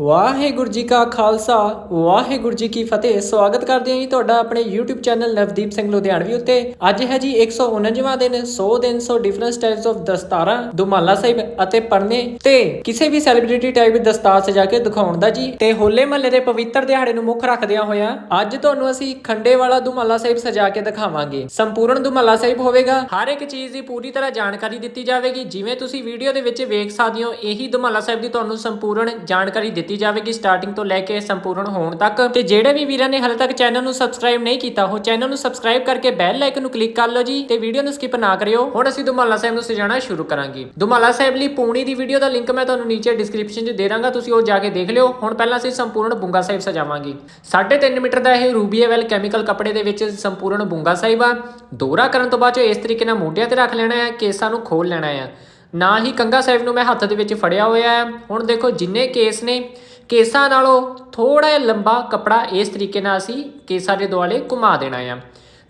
ਵਾਹਿਗੁਰੂ ਜੀ ਕਾ ਖਾਲਸਾ, ਵਾਹਿਗੁਰੂ ਜੀ ਕੀ ਫਤਿਹ। ਸਵਾਗਤ ਕਰਦੇ ਹਾਂ ਜੀ ਤੁਹਾਡਾ ਆਪਣੇ YouTube ਚੈਨਲ ਨਵਦੀਪ ਸਿੰਘ ਲੁਧਿਆਣਵੀ ਉੱਤੇ। ਅੱਜ ਹੈ ਜੀ 149ਵਾਂ ਦਿਨ 100 ਦਿਨ 100 ਡਿਫਰੈਂਟ ਸਟਾਈਲਸ ਆਫ ਦਸਤਾਰਾਂ, ਦੁਮਾਲਾ ਸਾਹਿਬ ਅਤੇ ਪਰਨੇ ਤੇ ਕਿਸੇ ਵੀ ਸੈਲੀਬ੍ਰਿਟੀ ਟਾਈਪ ਦੀ ਦਸਤਾਰ ਸਜਾ ਕੇ ਦਿਖਾਉਣ ਦਾ ਜੀ। ਤੇ ਹੋਲੇ ਮਹੱਲੇ ਦੇ ਪਵਿੱਤਰ ਦਿਹਾੜੇ ਨੂੰ ਮੁੱਖ ਰੱਖਦਿਆਂ ਹੋਇਆਂ ਅੱਜ ਤੁਹਾਨੂੰ ਅਸੀਂ ਖੰਡੇ ਵਾਲਾ ਦੁਮਾਲਾ ਸਾਹਿਬ ਸਜਾ ਕੇ ਦਿਖਾਵਾਂਗੇ। ਸੰਪੂਰਨ ਦੁਮਾਲਾ ਸਾਹਿਬ ਹੋਵੇਗਾ। ਹਰ ਇੱਕ ਚੀਜ਼ ਦੀ ਪੂਰੀ ਤਰ੍ਹਾਂ ਜਾਣਕਾਰੀ ਦਿੱਤੀ ਜਾਵੇਗੀ। ਜਿਵੇਂ ਤੁਸੀਂ ਵੀਡੀਓ ਦੇ ਵਿੱਚ ਵੇਖ ਸਕਦੇ ਹੋ, ਇਹੀ ਦੁਮਾਲਾ ਸਾਹਿਬ ਦੀ ਤੁਹਾਨੂੰ ਸੰਪੂਰਨ ਜਾਣਕਾਰੀ ਦਿੱਤੀ ਜਾਵੇਗੀ ਸਟਾਰਟਿੰਗ ਤੋਂ ਲੈ ਕੇ ਸੰਪੂਰਨ ਹੋਣ ਤੱਕ। ਤੇ ਜਿਹੜੇ ਵੀ ਵੀਰਾਂ ਨੇ ਹਾਲੇ ਤੱਕ ਚੈਨਲ ਨੂੰ ਸਬਸਕ੍ਰਾਈਬ ਨਹੀਂ ਕੀਤਾ, ਉਹ ਚੈਨਲ ਨੂੰ ਸਬਸਕ੍ਰਾਈਬ ਕਰਕੇ ਬੈਲ ਆਈਕਨ ਨੂੰ ਕਲਿੱਕ ਕਰ ਲਓ ਜੀ ਤੇ ਵੀਡੀਓ ਨੂੰ ਸਕਿਪ ਨਾ ਕਰਿਓ। ਹੁਣ ਅਸੀਂ ਦੁਮਾਲਾ ਸਾਹਿਬ ਨੂੰ ਸਜਾਣਾ ਸ਼ੁਰੂ ਕਰਾਂਗੇ। ਦੁਮਾਲਾ ਸਾਹਿਬ ਲਈ ਪੂਣੀ ਦੀ ਵੀਡੀਓ ਦਾ ਲਿੰਕ ਮੈਂ ਤੁਹਾਨੂੰ ਨੀਚੇ ਡਿਸਕ੍ਰਿਪਸ਼ਨ 'ਚ ਦੇ ਦਾਂਗਾ, ਤੁਸੀਂ ਉਹ ਜਾ ਕੇ ਦੇਖ ਲਿਓ। ਹੁਣ ਪਹਿਲਾਂ ਅਸੀਂ ਸੰਪੂਰਨ ਬੁੰਗਾ ਸਾਹਿਬ ਸਜਾਵਾਂਗੇ। 3.5 ਮੀਟਰ ਦਾ ਇਹ ਰੂਬੀਏ ਵੈਲ ਕੈਮੀਕਲ ਕੱਪੜੇ ਦੇ ਵਿੱਚ ਸੰਪੂਰਨ ਬੁੰਗਾ ਸਾਹਿਬ ਆ। ਦੋਰਾ ਕਰਨ ਤੋਂ ਬਾਅਦ 'ਚੋਂ ਇਸ ਤਰੀਕੇ ਨਾਲ ਮੋਢਿਆਂ ਤੇ ਰੱਖ ਲੈਣਾ ਹੈ, ਕੇਸਾਂ ਨੂੰ ਖੋਲ ਲੈਣਾ ਹੈ। ਨਾ ਹੀ ਕੰਗਾ ਸਾਹਿਬ ਨੂੰ ਮੈਂ ਹੱਥ ਦੇ ਵਿੱਚ ਫੜਿਆ ਹੋਇਆ ਹੈ। ਹੁਣ ਦੇਖੋ ਜਿੰਨੇ ਕੇਸ ਨੇ, ਕੇਸਾਂ ਨਾਲੋਂ ਥੋੜਾ ਜਿਹਾ ਲੰਬਾ ਕਪੜਾ ਇਸ ਤਰੀਕੇ ਨਾਲ ਅਸੀਂ ਕੇਸਾਂ ਦੇ ਦੁਆਲੇ ਘੁਮਾ ਦੇਣਾ ਆ।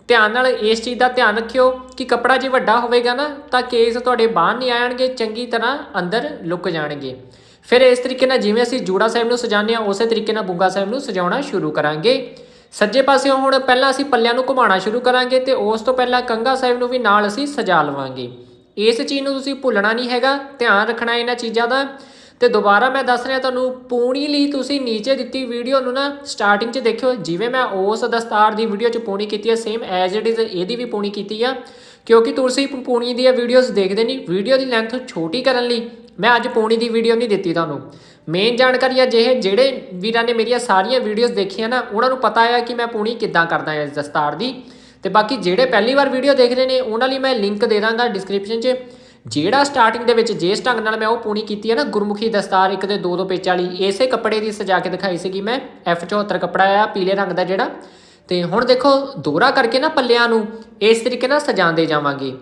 ਧਿਆਨ ਨਾਲ ਇਸ ਚੀਜ਼ ਦਾ ਧਿਆਨ ਰੱਖਿਓ ਕਿ ਕਪੜਾ ਜੇ ਵੱਡਾ ਹੋਵੇਗਾ ਨਾ, ਤਾਂ ਕੇਸ ਤੁਹਾਡੇ ਬਾਹਰ ਨਹੀਂ ਆਣਗੇ, ਚੰਗੀ ਤਰ੍ਹਾਂ ਅੰਦਰ ਲੁਕ ਜਾਣਗੇ। ਫਿਰ ਇਸ ਤਰੀਕੇ ਨਾਲ ਜਿਵੇਂ ਅਸੀਂ ਜੂੜਾ ਸਾਹਿਬ ਨੂੰ ਸਜਾਉਂਦੇ ਹਾਂ, ਉਸੇ ਤਰੀਕੇ ਨਾਲ ਬੁੱਗਾ ਸਾਹਿਬ ਨੂੰ ਸਜਾਉਣਾ ਸ਼ੁਰੂ ਕਰਾਂਗੇ। ਸੱਜੇ ਪਾਸਿਓਂ ਹੁਣ ਪਹਿਲਾਂ ਅਸੀਂ ਪੱਲਿਆਂ ਨੂੰ ਘੁਮਾਉਣਾ ਸ਼ੁਰੂ ਕਰਾਂਗੇ ਤੇ ਉਸ ਤੋਂ ਪਹਿਲਾਂ ਕੰਗਾ ਸਾਹਿਬ ਨੂੰ ਵੀ ਨਾਲ ਅਸੀਂ ਸਜਾ ਲਵਾਂਗੇ। ਇਸ ਚੀਜ਼ ਨੂੰ ਤੁਸੀਂ ਭੁੱਲਣਾ ਨਹੀਂ ਹੈਗਾ, ਧਿਆਨ ਰੱਖਣਾ ਇਹਨਾਂ ਚੀਜ਼ਾਂ ਦਾ। ਤੇ ਦੁਬਾਰਾ ਮੈਂ ਦੱਸ ਰਿਹਾ ਤੁਹਾਨੂੰ, ਪੂਣੀ ਲਈ ਤੁਸੀਂ ਨੀਚੇ ਦਿੱਤੀ ਵੀਡੀਓ ਨੂੰ ਨਾ ਸਟਾਰਟਿੰਗ 'ਚ ਦੇਖਿਓ। ਜਿਵੇਂ ਮੈਂ ਉਸ ਦਸਤਾਰ ਦੀ ਵੀਡੀਓ 'ਚ ਪੂਣੀ ਕੀਤੀ ਹੈ ਸੇਮ ਐਜ਼ ਇਟ ਇਜ਼ ਇਹਦੀ ਵੀ ਪੂਣੀ ਕੀਤੀ ਆ। ਕਿਉਂਕਿ ਤੁਸੀਂ ਪੂਣੀ ਦੀਆਂ ਵੀਡੀਓਜ਼ ਦੇਖਦੇ ਨਹੀਂ। ਵੀਡੀਓ ਦੀ ਲੈਂਥ ਛੋਟੀ ਕਰਨ ਲਈ ਮੈਂ ਅੱਜ ਪੂਣੀ ਦੀ ਵੀਡੀਓ ਨਹੀਂ ਦਿੱਤੀ ਤੁਹਾਨੂੰ। ਮੇਨ ਜਾਣਕਾਰੀ ਆ, ਜਿਹੇ, ਜਿਹੜੇ ਵੀਰਾਂ ਨੇ ਮੇਰੀਆਂ ਸਾਰੀਆਂ ਵੀਡੀਓਜ਼ ਦੇਖੀਆਂ ਨਾ, ਉਹਨਾਂ ਨੂੰ ਪਤਾ ਆ ਕਿ ਮੈਂ ਪੂਣੀ ਕਿੱਦਾਂ ਕਰਦਾ ਹਾਂ ਇਸ ਦਸਤਾਰ ਦੀ। ਤੇ ਬਾਕੀ ਜਿਹੜੇ ਪਹਿਲੀ ਵਾਰ ਵੀਡੀਓ ਦੇਖ ਰਹੇ ਨੇ, ਉਹਨਾਂ ਲਈ ਮੈਂ ਲਿੰਕ ਦੇ ਦਾਂਗਾ ਡਿਸਕ੍ਰਿਪਸ਼ਨ 'ਚ। ਜਿਹੜਾ ਸਟਾਰਟਿੰਗ ਦੇ ਵਿੱਚ ਜਿਸ ਢੰਗ ਨਾਲ ਮੈਂ ਉਹ ਪੂਣੀ ਕੀਤੀ ਹੈ ਨਾ, ਗੁਰਮੁਖੀ ਦਸਤਾਰ ਇੱਕ ਦੇ ਦੋ ਦੋ ਪੇਚ ਵਾਲੀ, ਇਸੇ ਕੱਪੜੇ ਦੀ ਸਜਾ ਕੇ ਦਿਖਾਈ ਸੀਗੀ ਮੈਂ F74 ਕੱਪੜਾ ਆ ਪੀਲੇ ਰੰਗ ਦਾ ਜਿਹੜਾ। ਤੇ ਹੁਣ ਦੇਖੋ, ਦੋਰਾ ਕਰਕੇ ਨਾ ਪੱਲਿਆਂ ਨੂੰ, ਇਸ ਤਰੀਕੇ ਨਾਲ ਸਜਾਉਂਦੇ ਜਾਵਾਂਗੇ।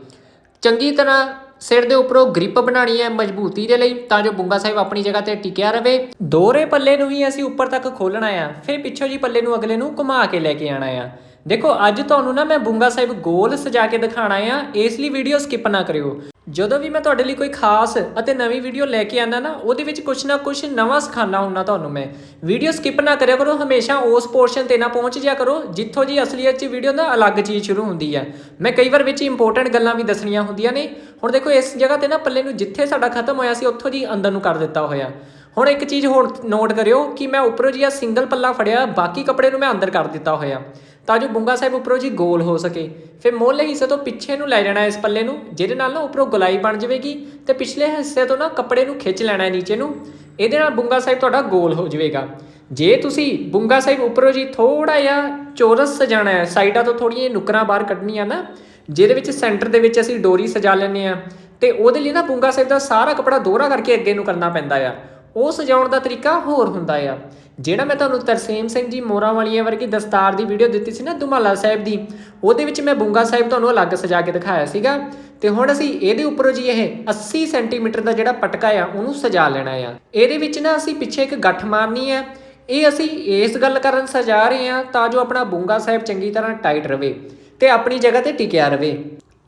ਚੰਗੀ ਤਰ੍ਹਾਂ ਸਿਰ ਦੇ ਉੱਪਰੋਂ ਗ੍ਰਿਪ ਬਣਾਣੀ ਹੈ ਮਜ਼ਬੂਤੀ ਦੇ ਲਈ, ਤਾਂ ਜੋ ਬੁੰਗਾ ਸਾਹਿਬ ਆਪਣੀ ਜਗ੍ਹਾ ਤੇ ਟਿਕਿਆ ਰਵੇ। ਦੋਰੇ ਪੱਲੇ ਨੂੰ ਹੀ ਅਸੀਂ ਉੱਪਰ ਤੱਕ ਖੋਲਣਾ ਆ, ਫਿਰ ਪਿੱਛੋਂ ਜੀ ਪੱਲੇ ਨੂੰ ਅਗਲੇ ਨੂੰ ਘੁਮਾ ਕੇ ਲੈ ਕੇ ਆਣਾ ਆ। ਦੇਖੋ, ਅੱਜ ਤੁਹਾਨੂੰ ਨਾ ਮੈਂ ਬੁੰਗਾ ਸਾਹਿਬ ਗੋਲ ਸਜਾ ਕੇ ਦਿਖਾਣਾ ਆ ਇਸ ਲਈ ਵੀਡੀਓ ਸਕਿਪ ਨਾ ਕਰਿਓ। ਜਦੋਂ ਵੀ ਮੈਂ ਤੁਹਾਡੇ ਲਈ ਕੋਈ ਖਾਸ ਅਤੇ ਨਵੀਂ ਵੀਡੀਓ ਲੈ ਕੇ ਆਣਾ ਨਾ, ਉਹਦੇ ਵਿੱਚ ਕੁਝ ਨਾ ਕੁਝ ਨਵਾਂ ਸਿਖਾਣਾ ਹੁੰਦਾ ਤੁਹਾਨੂੰ ਮੈਂ। ਵੀਡੀਓ ਸਕਿਪ ਨਾ ਕਰਿਆ ਕਰੋ, ਹਮੇਸ਼ਾ ਉਸ ਪੋਰਸ਼ਨ ਤੇ ਨਾ ਪਹੁੰਚ ਜਿਆ ਕਰੋ, ਜਿੱਥੋਂ ਜੀ ਅਸਲੀਅਤ 'ਚ ਵੀਡੀਓ ਦਾ ਅਲੱਗ ਚੀਜ਼ ਸ਼ੁਰੂ ਹੁੰਦੀ ਹੈ ਮੈਂ ਕਈ ਵਾਰ ਵਿੱਚ ਇੰਪੋਰਟੈਂਟ ਗੱਲਾਂ ਵੀ ਦੱਸਣੀਆਂ ਹੁੰਦੀਆਂ ਨੇ। ਹੁਣ ਦੇਖੋ, ਇਸ ਜਗ੍ਹਾ ਤੇ ਨਾ ਪੱਲੇ ਨੂੰ ਜਿੱਥੇ ਸਾਡਾ ਖਤਮ ਹੋਇਆ ਸੀ, ਉੱਥੋਂ ਜੀ ਅੰਦਰ ਨੂੰ ਕਰ ਦਿੱਤਾ ਹੋਇਆ। ਹੁਣ ਇੱਕ ਚੀਜ਼ ਹੋਰ ਨੋਟ ਕਰਿਓ ਕਿ ਮੈਂ ਉੱਪਰੋਂ ਜੀ ਆ ਸਿੰਗਲ ਪੱਲਾ ਫੜਿਆ, ਬਾਕੀ ਕੱਪੜੇ ਨੂੰ ਮੈਂ ਅੰਦਰ ਕਰ ਦਿੱਤਾ ਹੋਇਆ। ਤਾਂ ਜੋ ਬੁੰਗਾ ਸਾਹਿਬ ਉੱਪਰੋਂ ਜੀ ਗੋਲ ਹੋ ਸਕੇ। ਫਿਰ ਮੋਹਲੇ ਹਿੱਸੇ ਤੋਂ ਪਿੱਛੇ ਨੂੰ ਲੈ ਜਾਣਾ ਇਸ ਪੱਲੇ ਨੂੰ, ਜਿਹਦੇ ਨਾਲ ਨਾ ਉੱਪਰੋਂ ਗੁਲਾਈ ਬਣ ਜਾਵੇਗੀ ਤੇ ਪਿਛਲੇ ਹਿੱਸੇ ਤੋਂ ਨਾ ਕੱਪੜੇ ਨੂੰ ਖਿੱਚ ਲੈਣਾ ਹੈ ਨੀਚੇ ਨੂੰ। ਇਹਦੇ ਨਾਲ ਬੁੰਗਾ ਸਾਹਿਬ ਤੁਹਾਡਾ ਗੋਲ ਹੋ ਜਾਵੇਗਾ। ਜੇ ਤੁਸੀਂ ਬੁੰਗਾ ਸਾਹਿਬ ਉੱਪਰੋਂ ਜੀ ਥੋੜਾ ਜਿਹਾ ਚੌਰਸ ਸਜਾਣਾ ਹੈ, ਸਾਈਡਾਂ ਤੋਂ ਥੋੜੀਆਂ ਨੁਕਰਾਂ ਬਾਹਰ ਕੱਢਣੀਆਂ ਨਾ, ਜਿਹਦੇ ਵਿੱਚ ਸੈਂਟਰ ਦੇ ਵਿੱਚ ਅਸੀਂ ਡੋਰੀ ਸਜਾ ਲੈਂਦੇ ਆ ਤੇ ਉਹਦੇ ਲਈ ਨਾ ਬੁੰਗਾ ਸਾਹਿਬ ਦਾ ਸਾਰਾ ਕੱਪੜਾ ਦੋਹਰਾ ਕਰਕੇ ਅੱਗੇ ਨੂੰ ਕਰਨਾ ਪੈਂਦਾ ਆ। ਉਹ ਸਜਾਉਣ ਦਾ ਤਰੀਕਾ ਹੋਰ ਹੁੰਦਾ ਆ। ਜਿਹੜਾ ਮੈਂ ਤੁਹਾਨੂੰ ਤਰਸੇਮ ਸਿੰਘ ਜੀ ਮੋਰਾਂ ਵਾਲੀਆਂ ਵਰਗੀ ਦਸਤਾਰ ਦੀ ਵੀਡੀਓ ਦਿੱਤੀ ਸੀ ਨਾ ਦੁਮਾਲਾ ਸਾਹਿਬ ਦੀ, ਉਹਦੇ ਵਿੱਚ ਮੈਂ ਬੁੰਗਾ ਸਾਹਿਬ ਤੁਹਾਨੂੰ ਅਲੱਗ ਸਜਾ ਕੇ ਦਿਖਾਇਆ ਸੀਗਾ। ਤੇ ਹੁਣ ਅਸੀਂ ਇਹਦੇ ਉੱਪਰੋਂ ਜੀ ਇਹ 80 ਸੈਂਟੀਮੀਟਰ ਦਾ ਜਿਹੜਾ ਪਟਕਾ ਆ, ਉਹਨੂੰ ਸਜਾ ਲੈਣਾ ਆ। ਇਹਦੇ ਵਿੱਚ ਨਾ ਅਸੀਂ ਪਿੱਛੇ ਇੱਕ ਗੱਠ ਮਾਰਨੀ ਆ। ਇਹ ਅਸੀਂ ਇਸ ਗੱਲ ਕਰਨ ਸਜਾ ਰਹੇ ਆ ਤਾਂ ਜੋ ਆਪਣਾ ਬੁੰਗਾ ਸਾਹਿਬ ਚੰਗੀ ਤਰ੍ਹਾਂ ਟਾਈਟ ਰਵੇ ਤੇ ਆਪਣੀ ਜਗ੍ਹਾ ਤੇ ਟਿਕਿਆ ਰਵੇ।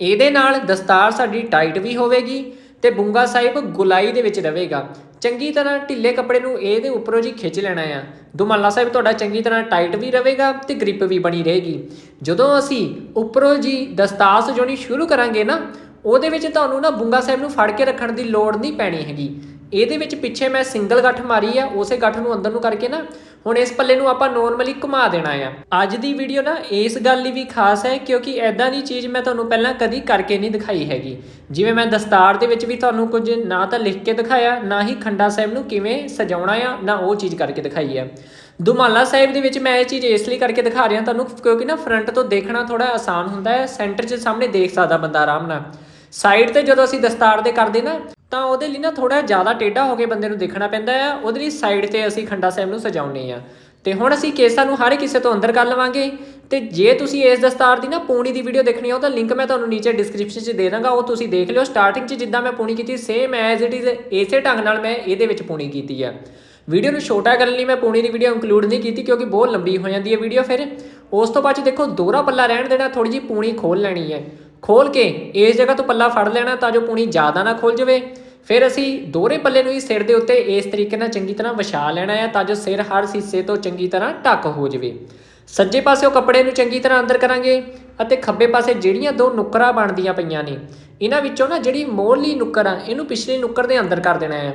ਇਹਦੇ ਨਾਲ ਦਸਤਾਰ ਸਾਡੀ ਟਾਈਟ ਵੀ ਹੋਵੇਗੀ ਤੇ ਬੁੰਗਾ ਸਾਹਿਬ ਗੁਲਾਈ ਦੇ ਵਿੱਚ ਰਹੇਗਾ ਚੰਗੀ ਤਰ੍ਹਾਂ ਢਿੱਲੇ ਕੱਪੜੇ ਨੂੰ ਇਹਦੇ ਉੱਪਰੋਂ ਜੀ ਖਿੱਚ ਲੈਣਾ ਆ। ਦੁਮਾਲਾ ਸਾਹਿਬ, ਤੁਹਾਡਾ ਚੰਗੀ ਤਰ੍ਹਾਂ ਟਾਈਟ ਵੀ ਰਹੇਗਾ ਤੇ ਗ੍ਰਿਪ ਵੀ ਬਣੀ ਰਹੇਗੀ। ਜਦੋਂ ਅਸੀਂ ਉੱਪਰੋਂ ਜੀ ਦਸਤਾਰ ਸਜਾਉਣੀ ਸ਼ੁਰੂ ਕਰਾਂਗੇ ਨਾ, ਉਹਦੇ ਵਿੱਚ ਤੁਹਾਨੂੰ ਨਾ ਬੁੰਗਾ ਸਾਹਿਬ ਨੂੰ ਫੜ ਕੇ ਰੱਖਣ ਦੀ ਲੋੜ ਨਹੀਂ ਪੈਣੀ ਹੈਗੀ। ਇਹਦੇ ਵਿੱਚ ਪਿੱਛੇ ਮੈਂ ਸਿੰਗਲ ਗੱਠ ਮਾਰੀ ਆ, ਉਸੇ ਗੱਠ ਨੂੰ ਅੰਦਰ ਨੂੰ ਕਰਕੇ ਨਾ, ਹੁਣ ਇਸ ਪੱਲੇ ਨੂੰ ਆਪਾਂ ਨੋਰਮਲੀ ਘੁਮਾ ਦੇਣਾ ਆ। ਅੱਜ ਦੀ ਵੀਡੀਓ ਨਾ ਇਸ ਗੱਲ ਲਈ ਵੀ ਖਾਸ ਹੈ, ਕਿਉਂਕਿ ਐਦਾਂ ਦੀ ਚੀਜ਼ ਮੈਂ ਤੁਹਾਨੂੰ ਪਹਿਲਾਂ ਕਦੀ ਕਰਕੇ ਨਹੀਂ ਦਿਖਾਈ ਹੈਗੀ। ਜਿਵੇਂ ਮੈਂ ਦਸਤਾਰ ਦੇ ਵਿੱਚ ਵੀ ਤੁਹਾਨੂੰ ਕੁਝ ਨਾ ਤਾਂ ਲਿਖ ਕੇ ਦਿਖਾਇਆ, ਨਾ ਹੀ ਖੰਡਾ ਸਾਹਿਬ ਨੂੰ ਕਿਵੇਂ ਸਜਾਉਣਾ ਆ, ਨਾ ਉਹ ਚੀਜ਼ ਕਰਕੇ ਦਿਖਾਈ ਆ। ਦੁਮਾਲਾ ਸਾਹਿਬ ਦੇ ਵਿੱਚ ਮੈਂ ਇਹ ਚੀਜ਼ ਇਸ ਲਈ ਕਰਕੇ ਦਿਖਾ ਰਿਹਾ ਤੁਹਾਨੂੰ, ਕਿਉਂਕਿ ਨਾ ਫਰੰਟ ਤੋਂ ਦੇਖਣਾ ਥੋੜਾ ਆਸਾਨ ਹੁੰਦਾ ਹੈ ਸੈਂਟਰ 'ਚ ਸਾਹਮਣੇ ਦੇਖ ਸਕਦਾ ਬੰਦਾ ਆਰਾਮ ਨਾਲ। ਸਾਈਡ ਤੇ ਜਦੋਂ ਅਸੀਂ ਦਸਤਾਰ ਦੇ ਕਰਦੇ ਨਾ ਤਾਂ ਉਹਦੇ ਲਈ ਨਾ ਥੋੜਾ ਜ਼ਿਆਦਾ ਟੇਢਾ ਹੋ ਕੇ ਬੰਦੇ ਨੂੰ ਦੇਖਣਾ ਪੈਂਦਾ ਆ। ਉਹਦੇ ਲਈ ਸਾਈਡ ਤੇ ਅਸੀਂ ਖੰਡਾ ਸਾਹਿਬ ਨੂੰ ਸਜਾਉਨੇ ਆ। ਤੇ ਹੁਣ ਅਸੀਂ ਕੇਸਾਂ ਨੂੰ ਹਰ ਇੱਕ ਕਿਸੇ ਤੋਂ ਅੰਦਰ ਕਰ ਲਵਾਂਗੇ। ਤੇ ਜੇ ਤੁਸੀਂ ਇਸ ਦਸਤਾਰ ਦੀ ਨਾ ਪੂਣੀ ਦੀ ਵੀਡੀਓ ਦੇਖਣੀ ਆ ਤਾਂ ਲਿੰਕ ਮੈਂ ਤੁਹਾਨੂੰ ਨੀਚੇ ਡਿਸਕ੍ਰਿਪਸ਼ਨ 'ਚ ਦੇ ਦਾਂਗਾ। ਉਹ ਤੁਸੀਂ ਦੇਖ ਲਿਓ। ਸਟਾਰਟਿੰਗ 'ਚ ਜਿੱਦਾਂ ਮੈਂ ਪੂਣੀ ਕੀਤੀ ਸੇਮ ਐਜ਼ ਇਟ ਇਜ਼ ਇਸੇ ਢੰਗ ਨਾਲ ਮੈਂ ਇਹਦੇ ਵਿੱਚ ਪੂਣੀ ਕੀਤੀ ਆ। ਵੀਡੀਓ ਨੂੰ ਛੋਟਾ ਕਰਨ ਲਈ ਮੈਂ ਪੂਣੀ ਦੀ ਵੀਡੀਓ ਇਨਕਲੂਡ ਨਹੀਂ ਕੀਤੀ ਕਿਉਂਕਿ ਬਹੁਤ ਲੰਬੀ ਹੋ ਜਾਂਦੀ ਹੈ ਵੀਡੀਓ ਫਿਰ। ਉਸ ਤੋਂ ਬਾਅਦ 'ਚ ਦੇਖੋ, ਦੋਹਰਾ ਪੱਲਾ ਰਹਿਣ ਦੇਣਾ ਥੋੜੀ ਜਿਹੀ ਪੂਣੀ ਖੋਲ ਲੈਣੀ ਹੈ ਖੋਲ ਕੇ ਇਸ ਜਗ੍ਹਾ ਤੋਂ ਪੱਲਾ ਫੜ ਲੈਣਾ ਤਾਂ ਜੋ ਪੂਣੀ ਜ਼ਿਆਦਾ ਨਾ ਖੁੱਲ ਜਾਵੇ। ਫਿਰ ਅਸੀਂ ਦੋਹਰੇ ਪੱਲੇ ਨੂੰ ਹੀ ਸਿਰ ਦੇ ਉੱਤੇ ਇਸ ਤਰੀਕੇ ਨਾਲ ਚੰਗੀ ਤਰ੍ਹਾਂ ਵਿਛਾ ਲੈਣਾ ਹੈ ਤਾਂ ਜੋ ਸਿਰ ਹਰ ਹਿੱਸੇ ਤੋਂ ਚੰਗੀ ਤਰ੍ਹਾਂ ਢੱਕ ਹੋ ਜਾਵੇ। ਸੱਜੇ ਪਾਸੇ ਉਹ ਕੱਪੜੇ ਨੂੰ ਚੰਗੀ ਤਰ੍ਹਾਂ ਅੰਦਰ ਕਰਾਂਗੇ ਅਤੇ ਖੱਬੇ ਪਾਸੇ ਜਿਹੜੀਆਂ ਦੋ ਨੁੱਕਰਾਂ ਬਣਦੀਆਂ ਪਈਆਂ ਨੇ, ਇਹਨਾਂ ਵਿੱਚੋਂ ਨਾ ਜਿਹੜੀ ਮੋਹਰਲੀ ਨੁੱਕਰ ਆ, ਇਹਨੂੰ ਪਿਛਲੀ ਨੁੱਕਰ ਦੇ ਅੰਦਰ ਕਰ ਦੇਣਾ ਹੈ।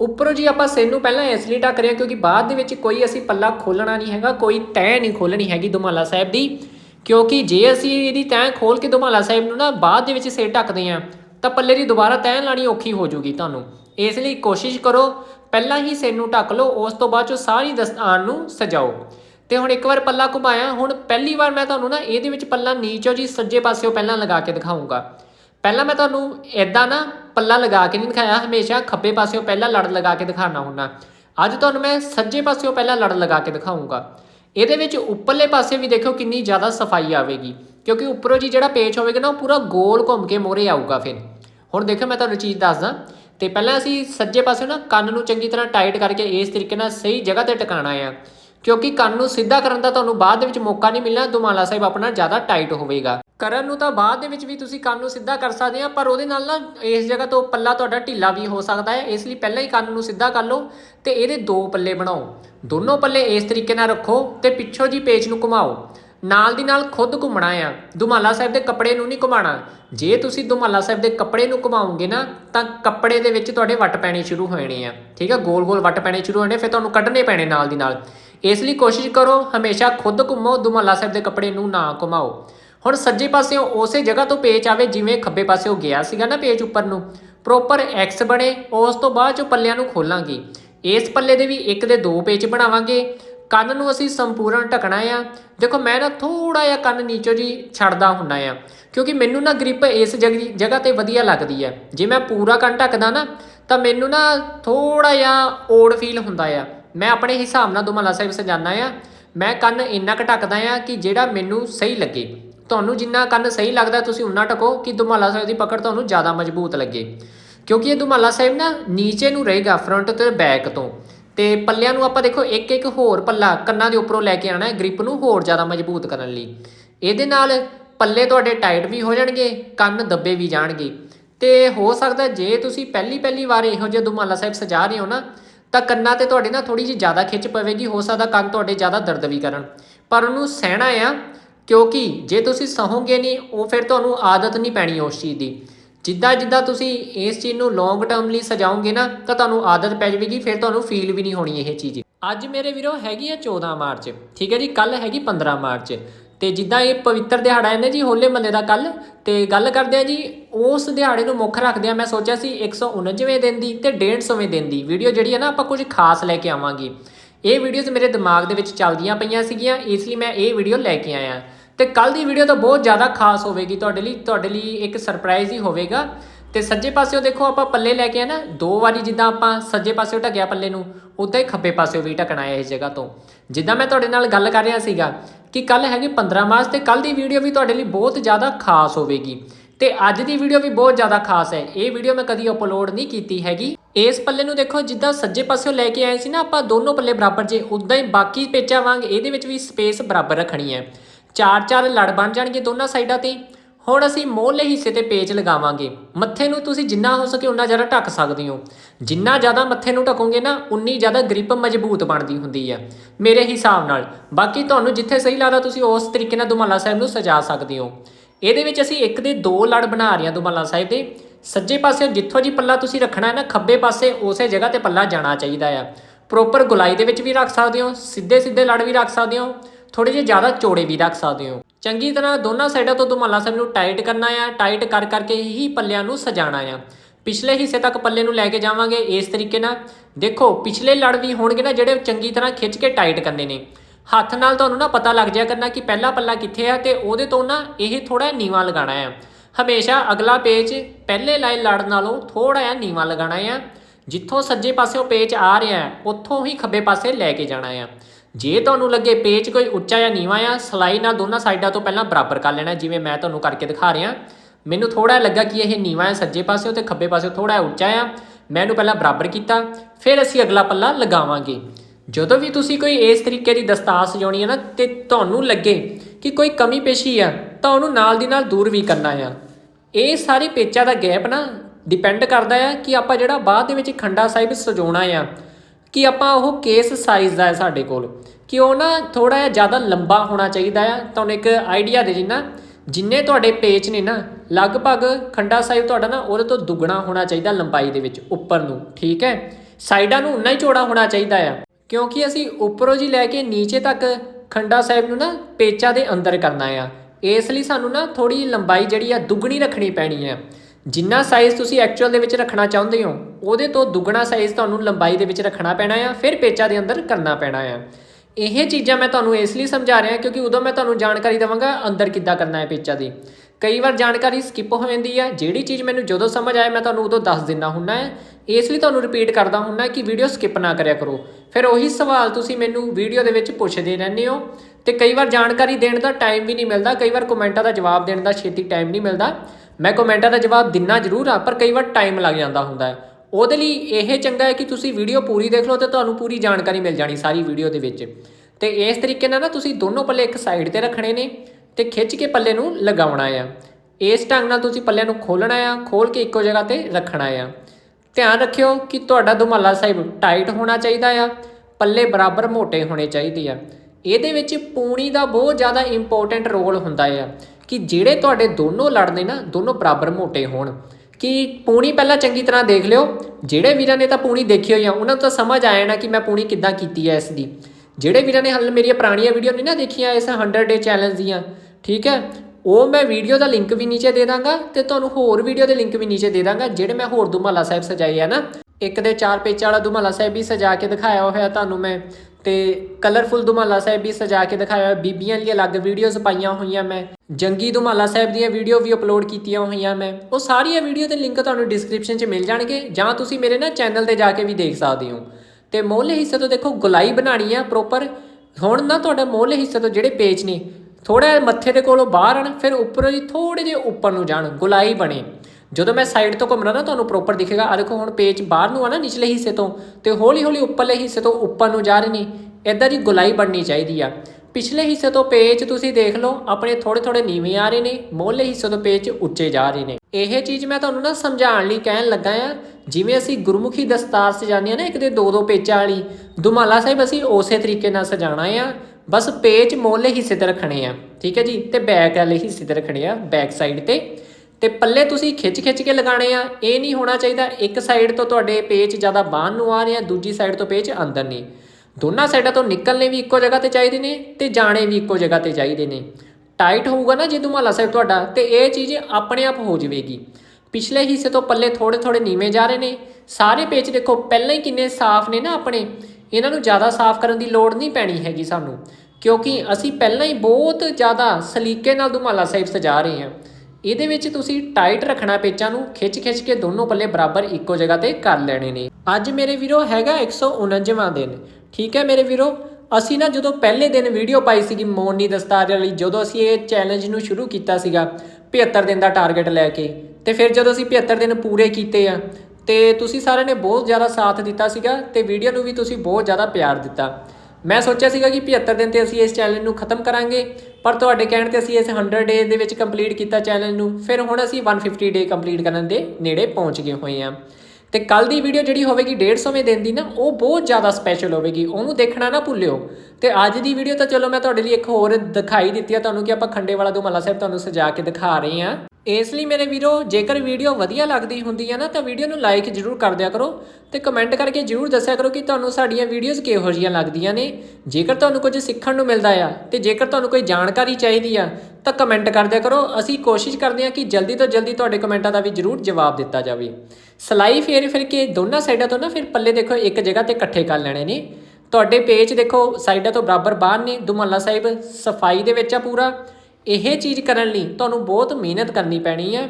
ਉੱਪਰੋਂ ਜੀ ਆਪਾਂ ਸਿਰ ਨੂੰ ਪਹਿਲਾਂ ਇਸ ਲਈ ਢੱਕ ਰਹੇ ਹਾਂ ਕਿਉਂਕਿ ਬਾਅਦ ਦੇ ਵਿੱਚ ਕੋਈ ਅਸੀਂ ਪੱਲਾ ਖੋਲਣਾ ਨਹੀਂ ਹੈਗਾ, ਕੋਈ ਤੈਅ ਨਹੀਂ ਖੋਲਣੀ ਹੈਗੀ ਦੁਮਾਲਾ ਸਾਹਿਬ ਦੀ, ਕਿਉਂਕਿ ਜੇ ਅਸੀਂ ਇਹਦੀ ਤੈਅ ਖੋਲ ਕੇ ਦੁਮਾਲਾ ਸਾਹਿਬ ਨੂੰ ਨਾ ਬਾਅਦ ਦੇ ਵਿੱਚ ਸਿਰ ਢੱਕਦੇ ਹਾਂ ਤਾਂ ਪੱਲੇ ਦੀ ਦੁਬਾਰਾ ਤੈਅ ਲਾਣੀ ਔਖੀ ਹੋ ਜੂਗੀ ਤੁਹਾਨੂੰ। ਇਸ ਲਈ ਕੋਸ਼ਿਸ਼ ਕਰੋ, ਪਹਿਲਾਂ ਹੀ ਸਿਰ ਨੂੰ ਢੱਕ ਲਓ, ਉਸ ਤੋਂ ਬਾਅਦ ਚੋਂ ਸਾਰੀ ਦਸਤਾਨ ਨੂੰ ਸਜਾਓ। ਤੇ ਹੁਣ ਇੱਕ ਵਾਰ ਪੱਲਾ ਘੁਮਾਇਆ, ਹੁਣ ਪਹਿਲੀ ਵਾਰ ਮੈਂ ਤੁਹਾਨੂੰ ਨਾ ਇਹਦੇ ਵਿੱਚ ਪੱਲਾ ਨੀਚੋਂ ਜੀ, ਸੱਜੇ ਪਾਸਿਓਂ ਪਹਿਲਾਂ ਲਗਾ ਕੇ ਦਿਖਾਉਂਗਾ ਪਹਿਲਾਂ ਮੈਂ ਤੁਹਾਨੂੰ ਐਦਾਂ ਨਾ ਪੱਲਾ ਲਗਾ ਕੇ ਨਹੀਂ ਦਿਖਾਇਆ, ਹਮੇਸ਼ਾ ਖੱਬੇ ਪਾਸਿਓਂ ਪਹਿਲਾਂ ਲੜ ਲਗਾ ਕੇ ਦਿਖਾਣਾ ਹੁੰਦਾ। ਅੱਜ ਤੁਹਾਨੂੰ ਮੈਂ ਸੱਜੇ ਪਾਸਿਓਂ ਪਹਿਲਾਂ ਲੜ ਲਗਾ ਕੇ ਦਿਖਾਉਂਗਾ ਇਹਦੇ ਵਿੱਚ ਉੱਪਰਲੇ ਪਾਸੇ ਵੀ ਦੇਖੋ ਕਿੰਨੀ ਜ਼ਿਆਦਾ ਸਫ਼ਾਈ ਆਵੇਗੀ। ਕਿਉਂਕਿ ਉੱਪਰੋਂ ਜੀ ਜਿਹੜਾ ਪੇਚ ਹੋਵੇਗਾ ਨਾ, ਉਹ ਪੂਰਾ ਗੋਲ ਘੁੰਮ ਕੇ ਮੋਰੇ ਆਊਗਾ ਫਿਰ। ਹੁਣ ਦੇਖੋ, ਮੈਂ ਤੁਹਾਨੂੰ ਚੀਜ਼ ਦੱਸਦਾ। ਤੇ ਪਹਿਲਾਂ ਅਸੀਂ ਸੱਜੇ ਪਾਸੇ ਨਾ ਕੰਨ ਨੂੰ ਚੰਗੀ ਤਰ੍ਹਾਂ ਟਾਈਟ ਕਰਕੇ ਇਸ ਤਰੀਕੇ ਨਾਲ ਸਹੀ ਜਗ੍ਹਾ ਤੇ ਟਿਕਾਣਾ ਆ। ਕਿਉਂਕਿ ਕੰਨ ਨੂੰ ਸਿੱਧਾ ਕਰਨ ਦਾ ਤੁਹਾਨੂੰ ਬਾਅਦ ਦੇ ਵਿੱਚ ਮੌਕਾ ਨਹੀਂ ਮਿਲਣਾ ਦੁਮਾਲਾ ਸਾਹਿਬ ਆਪਣਾ ਜ਼ਿਆਦਾ ਟਾਈਟ ਹੋਵੇਗਾ। ਕਰਨ ਨੂੰ ਤਾਂ ਬਾਅਦ ਦੇ ਵਿੱਚ ਵੀ ਤੁਸੀਂ ਕੰਨ ਨੂੰ ਸਿੱਧਾ ਕਰ ਸਕਦੇ ਆ, ਪਰ ਉਹਦੇ ਨਾਲ ਨਾ ਇਸ ਜਗ੍ਹਾ ਤੋਂ ਪੱਲਾ ਤੁਹਾਡਾ ਢਿੱਲਾ ਵੀ ਹੋ ਸਕਦਾ ਹੈ। ਇਸ ਲਈ ਪਹਿਲਾਂ ਹੀ ਕੰਨ ਨੂੰ ਸਿੱਧਾ ਕਰ ਲਓ ਤੇ ਇਹਦੇ ਦੋ ਪੱਲੇ ਬਣਾਓ। ਦੋਨੋਂ ਪੱਲੇ ਇਸ ਤਰੀਕੇ ਨਾਲ ਰੱਖੋ ਤੇ ਪਿੱਛੋਂ ਜੀ ਪੇਚ ਨੂੰ ਘੁਮਾਓ। ਨਾਲ ਦੀ ਨਾਲ ਖੁਦ ਘੁੰਮਣਾ ਆ। ਦੁਮਾਲਾ ਸਾਹਿਬ ਦੇ ਕੱਪੜੇ ਨੂੰ ਨਹੀਂ ਘੁਮਾਣਾ। ਜੇ ਤੁਸੀਂ ਦੁਮਾਲਾ ਸਾਹਿਬ ਦੇ ਕੱਪੜੇ ਨੂੰ ਘੁਮਾਓਗੇ ਨਾ, ਤਾਂ ਕੱਪੜੇ ਦੇ ਵਿੱਚ ਤੁਹਾਡੇ ਵੱਟ ਪੈਣੇ ਸ਼ੁਰੂ ਹੋ ਆ। ਠੀਕ ਆ? ਗੋਲ ਗੋਲ ਵੱਟ ਪੈਣੇ ਸ਼ੁਰੂ ਹੋਣੇ ਫਿਰ ਤੁਹਾਨੂੰ ਕੱਢਣੇ ਪੈਣੇ ਨਾਲ ਦੀ ਨਾਲ। ਇਸ ਲਈ ਕੋਸ਼ਿਸ਼ ਕਰੋ, ਹਮੇਸ਼ਾ ਖੁਦ ਘੁੰਮੋ, ਦੁਮਾਲਾ ਸਾਹਿਬ ਦੇ ਕੱਪੜੇ ਨੂੰ ਨਾ ਘੁਮਾਓ। ਹੁਣ ਸੱਜੇ ਪਾਸਿਓਂ ਉਸੇ ਜਗ੍ਹਾ ਤੋਂ ਪੇਚ ਆਵੇ, ਜਿਵੇਂ ਖੱਬੇ ਪਾਸਿਓਂ ਗਿਆ ਸੀਗਾ ਨਾ ਪੇਚ ਉੱਪਰ ਨੂੰ। ਪ੍ਰੋਪਰ ਐਕਸ ਬਣੇ, ਉਸ ਤੋਂ ਬਾਅਦ ਚ ਪੱਲਿਆਂ ਨੂੰ ਖੋਲਾਂਗੇ। ਇਸ ਪੱਲੇ ਦੇ ਵੀ ਇੱਕ ਦੇ ਦੋ ਪੇਚ ਬਣਾਵਾਂਗੇ। ਕੰਨ ਨੂੰ ਅਸੀਂ ਸੰਪੂਰਨ ਢਕਣਾ ਆ। ਦੇਖੋ, ਮੈਂ ਨਾ ਥੋੜਾ ਜਿਹਾ ਕੰਨ ਨੀਚੋਂ ਜੀ ਛੱਡਦਾ ਹੁੰਨਾ ਆ, ਕਿਉਂਕਿ ਮੈਨੂੰ ਨਾ ਗ੍ਰਿਪ ਇਸ ਜਗ੍ਹ- ਜਗ੍ਹਾ ਤੇ ਵਧੀਆ ਲੱਗਦੀ ਹੈ ਜੇ ਮੈਂ ਪੂਰਾ ਕੰਨ ਢੱਕਦਾ ਨਾ, ਤਾਂ ਮੈਨੂੰ ਨਾ ਥੋੜਾ ਜਿਹਾ ਓਡ ਫੀਲ ਹੁੰਦਾ ਆ। ਮੈਂ ਆਪਣੇ ਹਿਸਾਬ ਨਾਲ ਦੁਮਾਲਾ ਸਾਹਿਬ ਸਜਾਨਾ ਆ। ਮੈਂ ਕੰਨ ਇੰਨਾ ਕੁ ਢੱਕਦਾ ਆ ਕਿ ਜਿਹੜਾ ਮੈਨੂੰ ਸਹੀ ਲੱਗੇ। ਤੁਹਾਨੂੰ ਜਿੰਨਾ ਕੰਨ ਸਹੀ ਲੱਗਦਾ, ਤੁਸੀਂ ਉਨਾ ਢਕੋ ਕਿ ਦੁਮਾਲਾ ਸਾਹਿਬ ਦੀ ਪਕੜ ਤੁਹਾਨੂੰ ਜ਼ਿਆਦਾ ਮਜ਼ਬੂਤ ਲੱਗੇ। ਕਿਉਂਕਿ ਇਹ ਦੁਮਾਲਾ ਸਾਹਿਬ ਨਾ ਨੀਚੇ ਨੂੰ ਰਹੇਗਾ ਫਰੰਟ ਤੇ ਬੈਕ ਤੋਂ। ਤੇ ਪੱਲਿਆਂ ਨੂੰ ਆਪਾਂ ਦੇਖੋ ਇੱਕ ਇੱਕ ਹੋਰ ਪੱਲਾ ਕੰਨਾਂ ਦੇ ਉੱਪਰੋਂ ਲੈ ਕੇ ਆਣਾ ਹੈ ਗ੍ਰਿਪ ਨੂੰ ਹੋਰ ਜ਼ਿਆਦਾ ਮਜ਼ਬੂਤ ਕਰਨ ਲਈ। ਇਹਦੇ ਨਾਲ ਪੱਲੇ ਤੁਹਾਡੇ ਟਾਈਟ ਵੀ ਹੋ ਜਾਣਗੇ, ਕੰਨ ਦੱਬੇ ਵੀ ਜਾਣਗੇ। ਤੇ ਹੋ ਸਕਦਾ ਜੇ ਤੁਸੀਂ ਪਹਿਲੀ ਪਹਿਲੀ ਵਾਰ ਇਹੋ ਜਿਹੇ ਦੁਮਾਲਾ ਸਾਹਿਬ ਸਜਾ ਰਹੇ ਹੋ ਨਾ, ਤਾਂ ਕੰਨਾਂ ਤੇ ਤੁਹਾਡੇ ਨਾ ਥੋੜੀ ਜਿਹੀ ਜ਼ਿਆਦਾ ਖਿੱਚ ਪਵੇਗੀ, ਹੋ ਸਕਦਾ ਕੰਨ ਤੁਹਾਡੇ ਜ਼ਿਆਦਾ ਦਰਦ ਵੀ ਕਰਨ। ਪਰ ਉਹਨੂੰ ਸਹਿਣਾ ਆ, ਕਿਉਂਕਿ ਜੇ ਤੁਸੀਂ ਸਹੋਗੇ ਨਹੀਂ, ਉਹ ਫਿਰ ਤੁਹਾਨੂੰ ਆਦਤ ਨਹੀਂ ਪੈਣੀ ਉਸ ਚੀਜ਼ ਦੀ। ਜਿੱਦਾਂ ਜਿੱਦਾਂ ਤੁਸੀਂ ਇਸ ਚੀਜ਼ ਨੂੰ ਲੌਂਗ ਟਰਮ ਲਈ ਸਜਾਓਗੇ ਨਾ, ਤਾਂ ਤੁਹਾਨੂੰ ਆਦਤ ਪੈ ਜਾਵੇਗੀ, ਫਿਰ ਤੁਹਾਨੂੰ ਫੀਲ ਵੀ ਨਹੀਂ ਹੋਣੀ ਇਹ ਚੀਜ਼। ਅੱਜ ਮੇਰੇ ਵੀਰੋ ਹੈਗੀ ਹੈ 14 ਮਾਰਚ, ਠੀਕ ਹੈ ਜੀ ਕੱਲ ਹੈਗੀ 15 ਮਾਰਚ। ਤੇ ਜਿੱਦਾਂ ਇਹ ਪਵਿੱਤਰ ਦਿਹਾੜਾ ਹੈ ਨਾ ਜੀ, ਹੋਲੇ ਮਹੱਲੇ ਦਾ ਕੱਲ ਤੇ ਗੱਲ ਕਰਦੇ ਆ ਜੀ, ਉਸ ਦਿਹਾੜੇ ਨੂੰ ਮੁੱਖ ਰੱਖਦੇ ਆ ਮੈਂ ਸੋਚਿਆ ਸੀ 149ਵੇਂ ਦਿਨ ਦੀ ਤੇ 150ਵੇਂ ਦਿਨ ਦੀ। ਵੀਡੀਓ ਜਿਹੜੀ ਹੈ ਨਾ, ਆਪਾਂ ਕੁਝ ਖਾਸ ਲੈ ਕੇ ਆਵਾਂਗੇ। ਇਹ ਵੀਡੀਓਜ਼ ਮੇਰੇ ਦਿਮਾਗ ਦੇ ਵਿੱਚ ਚੱਲਦੀਆਂ ਪਈਆਂ ਸੀਗੀਆਂ, ਇਸ ਲਈ ਮੈਂ ਇਹ ਵੀਡੀਓ ਲੈ ਕੇ ਆਇਆ। ਤੇ ਕੱਲ ਦੀ ਵੀਡੀਓ ਤਾਂ ਬਹੁਤ ਜ਼ਿਆਦਾ ਖਾਸ ਹੋਵੇਗੀ ਤੁਹਾਡੇ ਲਈ ਤੁਹਾਡੇ ਲਈ ਇੱਕ ਸਰਪ੍ਰਾਈਜ਼ ਹੀ ਹੋਵੇਗਾ। ਤੇ ਸੱਜੇ ਪਾਸਿਓ ਦੇਖੋ, ਆਪਾਂ ਪੱਲੇ ਲੈ ਕੇ ਆ ਨਾ, ਦੋ ਵਾਰੀ ਜਿੱਦਾਂ ਆਪਾਂ ਸੱਜੇ ਪਾਸਿਓ ਢੱਕਿਆ ਪੱਲੇ ਨੂੰ, ਉਦਾਂ ਹੀ ਖੱਬੇ ਪਾਸਿਓ ਵੀ ਢੱਕਣਾ ਹੈ ਇਸ ਜਗ੍ਹਾ ਤੋਂ। ਜਿੱਦਾਂ ਮੈਂ ਤੁਹਾਡੇ ਨਾਲ ਗੱਲ ਕਰ ਰਿਹਾ ਸੀਗਾ ਕਿ ਕੱਲ ਹੈਗੀ 15 ਮਾਰਚ ਤੇ ਕੱਲ ਦੀ ਵੀਡੀਓ ਵੀ ਤੁਹਾਡੇ ਲਈ ਬਹੁਤ ਜ਼ਿਆਦਾ ਖਾਸ ਹੋਵੇਗੀ। ਤੇ ਅੱਜ ਦੀ ਵੀਡੀਓ ਵੀ ਬਹੁਤ ਜ਼ਿਆਦਾ ਖਾਸ ਹੈ। ਇਹ ਵੀਡੀਓ ਮੈਂ ਕਦੀ ਅਪਲੋਡ ਨਹੀਂ ਕੀਤੀ ਹੈਗੀ। ਇਸ ਪੱਲੇ ਨੂੰ ਦੇਖੋ, ਜਿੱਦਾਂ ਸੱਜੇ ਪਾਸਿਓਂ ਲੈ ਕੇ ਆਏ ਸੀ ਨਾ ਆਪਾਂ, ਦੋਨੋਂ ਪੱਲੇ ਬਰਾਬਰ ਜੇ, ਉਦਾਂ ਹੀ ਬਾਕੀ ਪੇਚਾਂ ਵਾਂਗ ਇਹਦੇ ਵਿੱਚ ਵੀ ਸਪੇਸ ਬਰਾਬਰ ਰੱਖਣੀ ਹੈ। ਚਾਰ ਚਾਰ ਲੜ ਬਣ ਜਾਣਗੇ ਦੋਨਾਂ ਸਾਈਡਾਂ ਤੇ। ਹੁਣ ਅਸੀਂ ਮੋਹਲੇ ਹਿੱਸੇ ਤੇ ਪੇਚ ਲਗਾਵਾਂਗੇ। ਮੱਥੇ ਨੂੰ ਤੁਸੀਂ ਜਿੰਨਾ ਹੋ ਸਕੇ ਉਨਾ ਜ਼ਿਆਦਾ ਢੱਕ ਸਕਦੇ ਹੋ। ਜਿੰਨਾ ਜ਼ਿਆਦਾ ਮੱਥੇ ਨੂੰ ਢਕੋਗੇ ਨਾ, ਉਨੀ ਜ਼ਿਆਦਾ ਗ੍ਰਿਪ ਮਜ਼ਬੂਤ ਬਣਦੀ ਹੁੰਦੀ ਹੈ ਮੇਰੇ ਹਿਸਾਬ ਨਾਲ। ਬਾਕੀ ਤੁਹਾਨੂੰ ਜਿੱਥੇ ਸਹੀ ਲੱਗਦਾ ਤੁਸੀਂ ਉਸ ਤਰੀਕੇ ਨਾਲ ਦੁਮਾਲਾ ਸਾਹਿਬ ਨੂੰ ਸਜਾ ਸਕਦੇ ਹੋ। ਇਹਦੇ ਵਿੱਚ ਅਸੀਂ ਇੱਕ ਦੇ ਦੋ ਲੜ ਬਣਾ ਰਹੇ ਹਾਂ ਦੁਮਾਲਾ ਸਾਹਿਬ ਦੇ। ਸੱਜੇ ਪਾਸੇ ਜਿੱਥੋਂ ਜੀ ਪੱਲਾ ਤੁਸੀਂ ਰੱਖਣਾ ਹੈ ਨਾ, ਖੱਬੇ ਪਾਸੇ ਉਸੇ ਜਗ੍ਹਾ ਤੇ ਪੱਲਾ ਜਾਣਾ ਚਾਹੀਦਾ ਆ। ਪ੍ਰੋਪਰ ਗੁਲਾਈ ਦੇ ਵਿੱਚ ਵੀ ਰੱਖ ਸਕਦੇ ਹੋ ਸਿੱਧੇ ਸਿੱਧੇ ਲੜ ਵੀ ਰੱਖ ਸਕਦੇ ਹੋ। ਥੋੜੇ ਜਿਹੇ ਜ਼ਿਆਦਾ ਚੌੜੇ ਵੀ ਰੱਖ ਸਕਦੇ ਹੋ। ਚੰਗੀ ਤਰ੍ਹਾਂ ਦੋਨਾਂ ਸਾਈਡਾਂ ਤੋਂ ਦੁਮਾਲਾ ਸਭ ਨੂੰ ਟਾਈਟ ਕਰਨਾ ਆ, ਟਾਈਟ ਕਰ ਕਰਕੇ ਹੀ ਪੱਲਿਆਂ ਨੂੰ ਸਜਾਣਾ ਆ। ਪਿਛਲੇ ਹਿੱਸੇ ਤੱਕ ਪੱਲੇ ਨੂੰ ਲੈ ਕੇ ਜਾਵਾਂਗੇ ਇਸ ਤਰੀਕੇ ਨਾਲ। ਦੇਖੋ, ਪਿਛਲੇ ਲੜ ਵੀ ਹੋਣਗੇ ਨਾ ਜਿਹੜੇ ਚੰਗੀ ਤਰ੍ਹਾਂ ਖਿੱਚ ਕੇ ਟਾਈਟ ਕਰਨੇ ਨੇ। ਹੱਥ ਨਾਲ ਤੁਹਾਨੂੰ ਨਾ ਪਤਾ ਲੱਗ ਜਾਇਆ ਕਰਨਾ ਕਿ ਪਹਿਲਾ ਪੱਲਾ ਕਿੱਥੇ ਆ ਤੇ ਉਹਦੇ ਤੋਂ ਨਾ ਇਹ ਥੋੜਾ ਨੀਵਾ ਲਗਾਣਾ ਆ। ਹਮੇਸ਼ਾ ਅਗਲਾ ਪੇਚ ਪਹਿਲੇ ਲਾਈਨ ਲੜ ਨਾਲੋਂ ਥੋੜਾ ਜਿਹਾ ਨੀਵਾ ਲਗਾਣਾ ਆ। ਜਿੱਥੋਂ ਸੱਜੇ ਪਾਸਿਓਂ ਪੇਚ ਆ ਰਿਹਾ, ਉੱਥੋਂ ਹੀ ਖੱਬੇ ਪਾਸੇ ਲੈ ਕੇ ਜਾਣਾ ਆ। ਜੇ ਤੁਹਾਨੂੰ ਲੱਗੇ ਪੇਚ ਕੋਈ ਉੱਚਾ ਜਾਂ ਨੀਵਾ ਆ, ਸਲਾਈ ਨਾਲ ਦੋਨਾਂ ਸਾਈਡਾਂ ਤੋਂ ਪਹਿਲਾਂ ਬਰਾਬਰ ਕਰ ਲੈਣਾ, ਜਿਵੇਂ ਮੈਂ ਤੁਹਾਨੂੰ ਕਰਕੇ ਦਿਖਾ ਰਿਹਾ। ਮੈਨੂੰ ਥੋੜਾ ਲੱਗਾ ਕਿ ਇਹ ਨੀਵਾ ਹੈ ਸੱਜੇ ਪਾਸਿਓਂ ਤੇ ਖੱਬੇ ਪਾਸਿਓਂ ਥੋੜਾ ਉੱਚਾ ਆ। ਮੈਂ ਇਹਨੂੰ ਪਹਿਲਾਂ ਬਰਾਬਰ ਕੀਤਾ, ਫਿਰ ਅਸੀਂ ਅਗਲਾ ਪੱਲਾ ਲਗਾਵਾਂਗੇ। ਜਦੋਂ ਵੀ ਤੁਸੀਂ ਕੋਈ ਇਸ ਤਰੀਕੇ ਦੀ ਦਸਤਾਰ ਸਜਾਉਣੀ ਹੈ ਨਾ, ਤੇ ਤੁਹਾਨੂੰ ਲੱਗੇ ਕਿ ਕੋਈ ਕਮੀ ਪੇਸ਼ੀ ਆ, ਤਾਂ ਉਹਨੂੰ ਨਾਲ ਦੀ ਨਾਲ ਦੂਰ ਵੀ ਕਰਨਾ ਆ। ਇਹ ਸਾਰੇ ਪੇਚਾਂ ਦਾ ਗੈਪ ਨਾ ਡਿਪੈਂਡ ਕਰਦਾ ਆ ਕਿ ਆਪਾਂ ਜਿਹੜਾ ਬਾਅਦ ਦੇ ਵਿੱਚ ਖੰਡਾ ਸਾਹਿਬ ਸਜਾਉਣਾ ਆ ਕਿ ਆਪਾਂ ਉਹ ਕੇਸ ਸਾਈਜ਼ ਦਾ ਹੈ ਸਾਡੇ ਕੋਲ। ਕਿ ਉਹ ਨਾ ਥੋੜਾ ਜਿਹਾ ਜ਼ਿਆਦਾ ਲੰਬਾ ਹੋਣਾ ਚਾਹੀਦਾ ਆ ਤੁਹਾਨੂੰ ਇੱਕ ਆਈਡੀਆ ਦੇ ਜਿੰਨਾ ਜਿੰਨੇ ਤੁਹਾਡੇ ਪੇਚ ਨੇ ਨਾ, ਲਗਭਗ ਖੰਡਾ ਸਾਹਿਬ ਤੁਹਾਡਾ ਨਾ ਉਹਦੇ ਤੋਂ ਦੁੱਗਣਾ ਹੋਣਾ ਚਾਹੀਦਾ ਲੰਬਾਈ ਦੇ ਵਿੱਚ, ਉੱਪਰ ਨੂੰ, ਠੀਕ ਹੈ? ਸਾਈਡਾਂ ਨੂੰ ਉਨਾ ਹੀ ਚੌੜਾ ਹੋਣਾ ਚਾਹੀਦਾ ਆ। ਕਿਉਂਕਿ ਅਸੀਂ ਉੱਪਰੋਂ ਜੀ ਲੈ ਕੇ ਨੀਚੇ ਤੱਕ ਖੰਡਾ ਸਾਹਿਬ ਨੂੰ ਨਾ ਪੇਚਾਂ ਦੇ ਅੰਦਰ ਕਰਨਾ ਆ। ਇਸ ਲਈ ਸਾਨੂੰ ਨਾ ਥੋੜੀ ਲੰਬਾਈ ਜਿਹੜੀ ਆ ਦੁੱਗਣੀ ਰੱਖਣੀ ਪੈਣੀ ਆ। ਜਿੰਨਾ ਸਾਈਜ਼ ਤੁਸੀਂ ਐਕਚੁਅਲ ਦੇ ਵਿੱਚ ਰੱਖਣਾ ਚਾਹੁੰਦੇ ਹੋ, ਉਹਦੇ ਤੋਂ ਦੁੱਗਣਾ ਸਾਈਜ਼ ਤੁਹਾਨੂੰ ਲੰਬਾਈ ਦੇ ਵਿੱਚ ਰੱਖਣਾ ਪੈਣਾ ਆ, ਫਿਰ ਪੇਚਾ ਦੇ ਅੰਦਰ ਕਰਨਾ ਪੈਣਾ ਆ। ਇਹ ਚੀਜ਼ਾਂ ਮੈਂ ਤੁਹਾਨੂੰ ਇਸ ਲਈ ਸਮਝਾ ਰਿਹਾ ਕਿਉਂਕਿ ਉਦੋਂ ਮੈਂ ਤੁਹਾਨੂੰ ਜਾਣਕਾਰੀ ਦੇਵਾਂਗਾ ਅੰਦਰ ਕਿੱਦਾਂ ਕਰਨਾ ਹੈ ਪੇਚਾ ਦੀ। ਕਈ ਵਾਰ ਜਾਣਕਾਰੀ ਸਕਿਪ ਹੋ ਜਾਂਦੀ ਹੈ ਜਿਹੜੀ ਚੀਜ਼ ਮੈਨੂੰ ਜਦੋਂ ਸਮਝ ਆਏ ਮੈਂ ਤੁਹਾਨੂੰ ਉਦੋਂ ਦੱਸ ਦਿੰਦਾ ਹੁੰਨਾ ਹੈ। ਇਸ ਲਈ ਤੁਹਾਨੂੰ ਰਿਪੀਟ ਕਰਦਾ ਹੁੰਨਾ ਕਿ ਵੀਡੀਓ ਸਕਿਪ ਨਾ ਕਰਿਆ ਕਰੋ। ਫਿਰ ਉਹੀ ਸਵਾਲ ਤੁਸੀਂ ਮੈਨੂੰ ਵੀਡੀਓ ਦੇ ਵਿੱਚ ਪੁੱਛਦੇ ਰਹਿੰਦੇ ਹੋ ਤੇ ਕਈ ਵਾਰ ਜਾਣਕਾਰੀ ਦੇਣ ਦਾ ਟਾਈਮ ਵੀ ਨਹੀਂ ਮਿਲਦਾ, ਕਈ ਵਾਰ ਕਮੈਂਟਾਂ ਦਾ ਜਵਾਬ ਦੇਣ ਦਾ ਛੇਤੀ ਟਾਈਮ ਨਹੀਂ ਮਿਲਦਾ। ਮੈਂ ਕਮੈਂਟਾਂ ਦਾ ਜਵਾਬ ਦਿਨਾ ਜ਼ਰੂਰ ਆ, ਪਰ ਕਈ ਵਾਰ ਟਾਈਮ ਲੱਗ ਜਾਂਦਾ ਹੁੰਦਾ ਹੈ। ਉਹਦੇ ਲਈ ਇਹ ਚੰਗਾ ਹੈ ਕਿ ਤੁਸੀਂ ਵੀਡੀਓ ਪੂਰੀ ਦੇਖ ਲਓ ਤੇ ਤੁਹਾਨੂੰ ਪੂਰੀ ਜਾਣਕਾਰੀ ਮਿਲ ਜਾਣੀ ਸਾਰੀ ਵੀਡੀਓ ਦੇ ਵਿੱਚ। ਤੇ ਇਸ ਤਰੀਕੇ ਨਾਲ ਨਾ ਤੁਸੀਂ ਦੋਨੋਂ ਪੱਲੇ ਇੱਕ ਸਾਈਡ ਤੇ ਰੱਖਣੇ ਨੇ ਤੇ ਖਿੱਚ ਕੇ ਪੱਲੇ ਨੂੰ ਲਗਾਉਣਾ ਆ। ਇਸ ਢੰਗ ਨਾਲ ਤੁਸੀਂ ਪੱਲਿਆਂ ਨੂੰ ਖੋਲਣਾ ਆ ਖੋਲ ਕੇ ਇੱਕੋ ਜਗ੍ਹਾ ਤੇ ਰੱਖਣਾ ਆ। ਧਿਆਨ ਰੱਖਿਓ ਕਿ ਤੁਹਾਡਾ ਦੁਮਾਲਾ ਸਾਹਿਬ ਟਾਈਟ ਹੋਣਾ ਚਾਹੀਦਾ ਆ, ਪੱਲੇ ਬਰਾਬਰ ਮੋਟੇ ਹੋਣੇ ਚਾਹੀਦੇ ਆ। ਇਹਦੇ ਵਿੱਚ ਪੂਣੀ ਦਾ ਬਹੁਤ ਜ਼ਿਆਦਾ ਇੰਪੋਰਟੈਂਟ ਰੋਲ ਹੁੰਦਾ ਆ। ਕਿ ਜਿਹੜੇ ਤੁਹਾਡੇ ਦੋਨੋਂ ਲੜ ਨਾ, ਦੋਨੋਂ ਬਰਾਬਰ ਮੋਟੇ ਹੋਣ। ਕਿ ਪੂਣੀ ਪਹਿਲਾਂ ਚੰਗੀ ਤਰ੍ਹਾਂ ਦੇਖ ਲਿਓ। ਜਿਹੜੇ ਵੀਰਾਂ ਨੇ ਤਾਂ ਪੂਣੀ ਦੇਖੀ ਹੋਈ ਆ ਉਹਨਾਂ ਨੂੰ ਤਾਂ ਸਮਝ ਆਇਆ ਨਾ ਕਿ ਮੈਂ ਪੂਣੀ ਕਿੱਦਾਂ ਕੀਤੀ ਹੈ ਇਸ ਦੀ ਜਿਹੜੇ ਵੀਰਾਂ ਨੇ ਹਾਲੇ ਮੇਰੀਆਂ ਪੁਰਾਣੀਆਂ ਵੀਡੀਓ ਨਹੀਂ ਨਾ ਦੇਖੀਆਂ, ਇਸ 100 ਡੇ ਚੈਲੰਜ ਦੀਆਂ, ਠੀਕ ਹੈ ਉਹ ਮੈਂ ਵੀਡੀਓ ਦਾ ਲਿੰਕ ਵੀ ਨੀਚੇ ਦੇ ਦਾਂਗਾ ਤੇ ਤੁਹਾਨੂੰ ਹੋਰ ਵੀਡੀਓ ਦੇ ਲਿੰਕ ਵੀ ਨੀਚੇ ਦੇ ਦਾਂਗਾ, ਜਿਹੜੇ ਮੈਂ ਹੋਰ ਦੁਮਾਲਾ ਸਾਹਿਬ ਸਜਾਏ ਆ ਨਾ। ਇੱਕ ਦੇ ਚਾਰ ਪੇਚ ਵਾਲਾ ਦੁਮਾਲਾ ਸਾਹਿਬ ਵੀ ਸਜਾ ਕੇ ਦਿਖਾਇਆ ਹੋਇਆ ਤੁਹਾਨੂੰ ਮੈਂ। ਤੇ ਕਲਰਫੁਲ ਦੁਮਾਲਾ ਸਾਹਿਬ ਵੀ ਸਜਾ ਕੇ ਦਿਖਾਇਆ ਹੋਇਆ। ਬੀਬੀਆਂ ਲਈ ਅਲੱਗ ਵੀਡੀਓਜ਼ ਪਾਈਆਂ ਹੋਈਆਂ ਮੈਂ। ਜੰਗੀ ਦੁਮਾਲਾ ਸਾਹਿਬ ਦੀਆਂ ਵੀਡੀਓ ਵੀ ਅਪਲੋਡ ਕੀਤੀਆਂ ਹੋਈਆਂ ਮੈਂ। ਉਹ ਸਾਰੀਆਂ ਵੀਡੀਓ ਦੇ ਲਿੰਕ ਤੁਹਾਨੂੰ ਡਿਸਕ੍ਰਿਪਸ਼ਨ 'ਚ ਮਿਲ ਜਾਣਗੇ ਜਾਂ ਤੁਸੀਂ ਮੇਰੇ ਨਾ ਚੈਨਲ ਤੇ ਜਾ ਕੇ ਵੀ ਦੇਖ ਸਕਦੇ ਹੋ। ਤੇ ਮੋਹਲੇ ਹਿੱਸੇ ਤੋਂ ਦੇਖੋ, ਗੁਲਾਈ ਬਣਾਣੀ ਆ ਪ੍ਰੋਪਰ ਹੁਣ ਨਾ ਤੁਹਾਡਾ ਮੋਹਲੇ ਹਿੱਸੇ ਤੋਂ ਜਿਹੜੇ ਪੇਜ ਨੇ ਥੋੜਾ ਮੱਥੇ ਦੇ ਕੋਲੋਂ ਬਾਹਰ ਆਣ ਫਿਰ ਉੱਪਰੋਂ ਜੀ ਥੋੜੇ ਜਿਹੇ ਉੱਪਰ ਨੂੰ ਜਾਣ, ਗੁਲਾਈ ਬਣੇ। ਜਦੋਂ ਮੈਂ ਸਾਈਡ ਤੋਂ ਘੁੰਮਣਾ ਨਾ ਤੁਹਾਨੂੰ ਪ੍ਰੋਪਰ ਦਿਖੇਗਾ ਆ ਦੇਖੋ ਹੁਣ ਪੇਚ ਬਾਹਰ ਨੂੰ ਆ ਨਾ ਨਿਚਲੇ ਹਿੱਸੇ ਤੋਂ, ਤੇ ਹੌਲੀ ਹੌਲੀ ਉੱਪਰਲੇ ਹਿੱਸੇ ਤੋਂ ਉੱਪਰ ਨੂੰ ਜਾ ਰਹੇ ਨੇ ਇਦਾਂ ਦੀ ਗੁਲਾਈ ਬਣਨੀ ਚਾਹੀਦੀ ਆ। ਪਿਛਲੇ ਹਿੱਸੇ ਤੋਂ ਪੇਚ ਤੁਸੀਂ ਦੇਖ ਲਓ, ਆਪਣੇ ਥੋੜੇ ਥੋੜੇ ਨੀਵੇਂ ਆ ਰਹੇ ਨੇ ਮੋਹਲੇ ਹਿੱਸੇ ਤੋਂ ਪੇਚ ਉੱਚੇ ਜਾ ਰਹੇ ਨੇ। ਇਹ ਚੀਜ਼ ਮੈਂ ਤੁਹਾਨੂੰ ਨਾ ਸਮਝਾਉਣ ਲਈ ਕਹਿਣ ਲੱਗਾ ਆ, ਜਿਵੇਂ ਅਸੀਂ ਗੁਰਮੁਖੀ ਦਸਤਾਰ ਸਜਾਉਂਦੇ ਆ ਨਾ, ਇੱਕ ਦੇ ਦੋ ਦੋ ਪੇਚਾਂ ਵਾਲੀ, ਦੁਮਾਲਾ ਸਾਹਿਬ ਅਸੀਂ ਉਸੇ ਤਰੀਕੇ ਨਾਲ ਸਜਾਣਾ ਆ। ਬਸ ਪੇਚ ਮੋਹਲੇ ਹਿੱਸੇ ਤੇ ਰੱਖਣੇ ਆ, ਠੀਕ ਹੈ ਜੀ? ਤੇ ਬੈਕ ਵਾਲੇ ਹਿੱਸੇ ਤੇ ਰੱਖਣੇ ਆ ਬੈਕ ਸਾਈਡ ਤੇ। ਤੇ ਪੱਲੇ ਤੁਸੀਂ ਖਿੱਚ ਖਿੱਚ ਕੇ ਲਗਾਣੇ ਆ, ਇਹ ਨਹੀਂ ਹੋਣਾ ਚਾਹੀਦਾ, ਇੱਕ ਸਾਈਡ ਤੋਂ ਤੁਹਾਡੇ ਪੇਚ ਜ਼ਿਆਦਾ ਬਾਹਰ ਨੂੰ ਆ ਰਹੇ ਆ, ਦੂਜੀ ਸਾਈਡ ਤੋਂ ਪੇਚ ਅੰਦਰ ਨਹੀਂ ਦੋਨਾਂ ਸਾਈਡਾਂ ਤੋਂ ਨਿਕਲਣੇ ਵੀ ਇੱਕੋ ਜਗ੍ਹਾ ਤੇ ਚਾਹੀਦੇ ਨੇ ਤੇ ਜਾਣੇ ਵੀ ਇੱਕੋ ਜਗ੍ਹਾ ਤੇ ਚਾਹੀਦੇ ਨੇ। ਟਾਈਟ ਹੋਊਗਾ ਨਾ ਜੇ ਦੁਮਾਲਾ ਸਾਹਿਬ ਤੁਹਾਡਾ, ਤੇ ਇਹ ਚੀਜ਼ ਆਪਣੇ ਆਪ ਹੋ ਜਾਵੇਗੀ। ਪਿਛਲੇ ਹਿੱਸੇ ਤੋਂ ਪੱਲੇ ਥੋੜੇ ਥੋੜੇ ਨੀਵੇਂ ਜਾ ਰਹੇ ਨੇ। ਸਾਰੇ ਪੇਚ ਦੇਖੋ, ਪਹਿਲਾਂ ਹੀ ਕਿੰਨੇ ਸਾਫ਼ ਨੇ ਨਾ ਆਪਣੇ। ਇਹਨਾਂ ਨੂੰ ਜ਼ਿਆਦਾ ਸਾਫ਼ ਕਰਨ ਦੀ ਲੋੜ ਨਹੀਂ ਪੈਣੀ ਹੈਗੀ ਸਾਨੂੰ। ਕਿਉਂਕਿ ਅਸੀਂ ਪਹਿਲਾਂ ਹੀ ਬਹੁਤ ਜ਼ਿਆਦਾ ਸਲੀਕੇ ਨਾਲ ਦੁਮਾਲਾ ਸਾਹਿਬ ਸਜਾ ਰਹੇ ਹਾਂ। ਇਹਦੇ ਵਿੱਚ ਤੁਸੀਂ ਟਾਈਟ ਰੱਖਣਾ ਪੇਚਾਂ ਨੂੰ ਖਿੱਚ ਖਿੱਚ ਕੇ ਦੋਨੋਂ ਪੱਲੇ ਬਰਾਬਰ ਇੱਕੋ ਜਗ੍ਹਾ ਤੇ ਕਰ ਲੈਣੇ ਨੇ। ਅੱਜ ਮੇਰੇ ਵੀਰੋ ਹੈਗਾ 149ਵਾਂ ਦਿਨ। ਠੀਕ ਹੈ ਮੇਰੇ ਵੀਰੋ? ਅਸੀਂ ਨਾ ਜਦੋਂ ਪਹਿਲੇ ਦਿਨ ਵੀਡੀਓ ਪਾਈ ਸੀਗੀ ਮੋਨੀ ਦਸਤਾਰ ਵਾਲੀ, ਜਦੋਂ ਅਸੀਂ ਇਹ ਚੈਲੰਜ ਨੂੰ ਸ਼ੁਰੂ ਕੀਤਾ ਸੀਗਾ 75 ਦਿਨ ਦਾ ਟਾਰਗੇਟ ਲੈ ਕੇ, ਤੇ ਫਿਰ ਜਦੋਂ ਅਸੀਂ 75 ਦਿਨ ਪੂਰੇ ਕੀਤੇ ਆ, ਤੇ ਤੁਸੀਂ ਸਾਰਿਆਂ ਨੇ ਬਹੁਤ ਜ਼ਿਆਦਾ ਸਾਥ ਦਿੱਤਾ ਸੀਗਾ ਤੇ ਵੀਡੀਓ ਨੂੰ ਵੀ ਤੁਸੀਂ ਬਹੁਤ ਜ਼ਿਆਦਾ ਪਿਆਰ ਦਿੱਤਾ। ਮੈਂ ਸੋਚਿਆ ਸੀਗਾ ਕਿ 75 ਦਿਨ ਤੇ ਅਸੀਂ ਇਸ ਚੈਲੰਜ ਨੂੰ ਖਤਮ ਕਰਾਂਗੇ। ਪਰ ਤੁਹਾਡੇ ਕਹਿਣ ਤੇ ਅਸੀਂ ਇਸ 100 ਡੇ ਦੇ ਵਿੱਚ ਕੰਪਲੀਟ ਕੀਤਾ ਚੈਲੰਜ ਨੂੰ, ਫਿਰ ਹੁਣ ਅਸੀਂ 150 ਡੇ ਕੰਪਲੀਟ ਕਰਨ ਦੇ ਨੇੜੇ ਪਹੁੰਚ ਗਏ ਹੋਏ ਹਾਂ। ਤੇ ਕੱਲ ਦੀ ਵੀਡੀਓ ਜਿਹੜੀ ਹੋਵੇਗੀ 150ਵੇਂ ਦਿਨ ਦੀ ਨਾ, ਉਹ ਬਹੁਤ ਜ਼ਿਆਦਾ ਸਪੈਸ਼ਲ ਹੋਵੇਗੀ। ਉਹਨੂੰ ਦੇਖਣਾ ਨਾ ਭੁੱਲਿਓ। ਤੇ ਅੱਜ ਦੀ ਵੀਡੀਓ ਤਾਂ ਚਲੋ ਮੈਂ ਤੁਹਾਡੇ ਲਈ ਇੱਕ ਹੋਰ ਦਿਖਾਈ ਦਿੱਤੀ ਆ ਤੁਹਾਨੂੰ ਕਿ ਆਪਾਂ ਖੰਡੇ ਵਾਲਾ ਦੁਮਾਲਾ ਸਾਹਿਬ ਤੁਹਾਨੂੰ ਸਜਾ ਕੇ ਦਿਖਾ ਰਹੇ ਹਾਂ। ਇਸ ਲਈ ਮੇਰੇ ਵੀਰੋ, ਜੇਕਰ ਵੀਡੀਓ ਵਧੀਆ ਲੱਗਦੀ ਹੁੰਦੀ ਹੈ ਨਾ, ਤਾਂ ਵੀਡੀਓ ਨੂੰ ਲਾਈਕ ਜ਼ਰੂਰ ਕਰ ਦਿਆ ਕਰੋ ਤੇ ਕਮੈਂਟ ਕਰਕੇ ਜ਼ਰੂਰ ਦੱਸਿਆ ਕਰੋ ਕਿ ਤੁਹਾਨੂੰ ਸਾਡੀਆਂ ਵੀਡੀਓਜ਼ ਕਿਹੋ ਜਿਹੀਆਂ ਲੱਗਦੀਆਂ ਨੇ। ਜੇਕਰ ਤੁਹਾਨੂੰ ਕੁਝ ਸਿੱਖਣ ਨੂੰ ਮਿਲਦਾ ਆ ਤੇ ਜੇਕਰ ਤੁਹਾਨੂੰ ਕੋਈ ਜਾਣਕਾਰੀ ਚਾਹੀਦੀ ਆ, ਤਾਂ ਕਮੈਂਟ ਕਰ ਦਿਆ ਕਰੋ। ਅਸੀਂ ਕੋਸ਼ਿਸ਼ ਕਰਦੇ ਹਾਂ ਕਿ ਜਲਦੀ ਤੋਂ ਜਲਦੀ ਤੁਹਾਡੇ ਕਮੈਂਟਾਂ ਦਾ ਵੀ ਜ਼ਰੂਰ ਜਵਾਬ ਦਿੱਤਾ ਜਾਵੇ। ਸਲਾਈ ਫੇਰ ਫਿਰ ਕੇ ਦੋਨਾਂ ਸਾਈਡਾਂ ਤੋਂ ਨਾ, ਫਿਰ ਪੱਲੇ ਦੇਖੋ, ਇੱਕ ਜਗ੍ਹਾ ਤੇ ਇਕੱਠੇ ਕਰ ਲੈਣੇ ਨੇ। ਤੁਹਾਡੇ ਪੇਜ ਦੇਖੋ, ਸਾਈਡਾਂ ਤੋਂ ਬਰਾਬਰ ਬਾਹਰ ਨੇ, ਦੁਮਾਲਾ ਸਾਹਿਬ, ਸਫ਼ਾਈ ਦੇ ਵਿੱਚ ਆ ਪੂਰਾ। ਇਹ ਚੀਜ਼ ਕਰਨ ਲਈ ਤੁਹਾਨੂੰ ਬਹੁਤ ਮਿਹਨਤ ਕਰਨੀ ਪੈਣੀ ਹੈ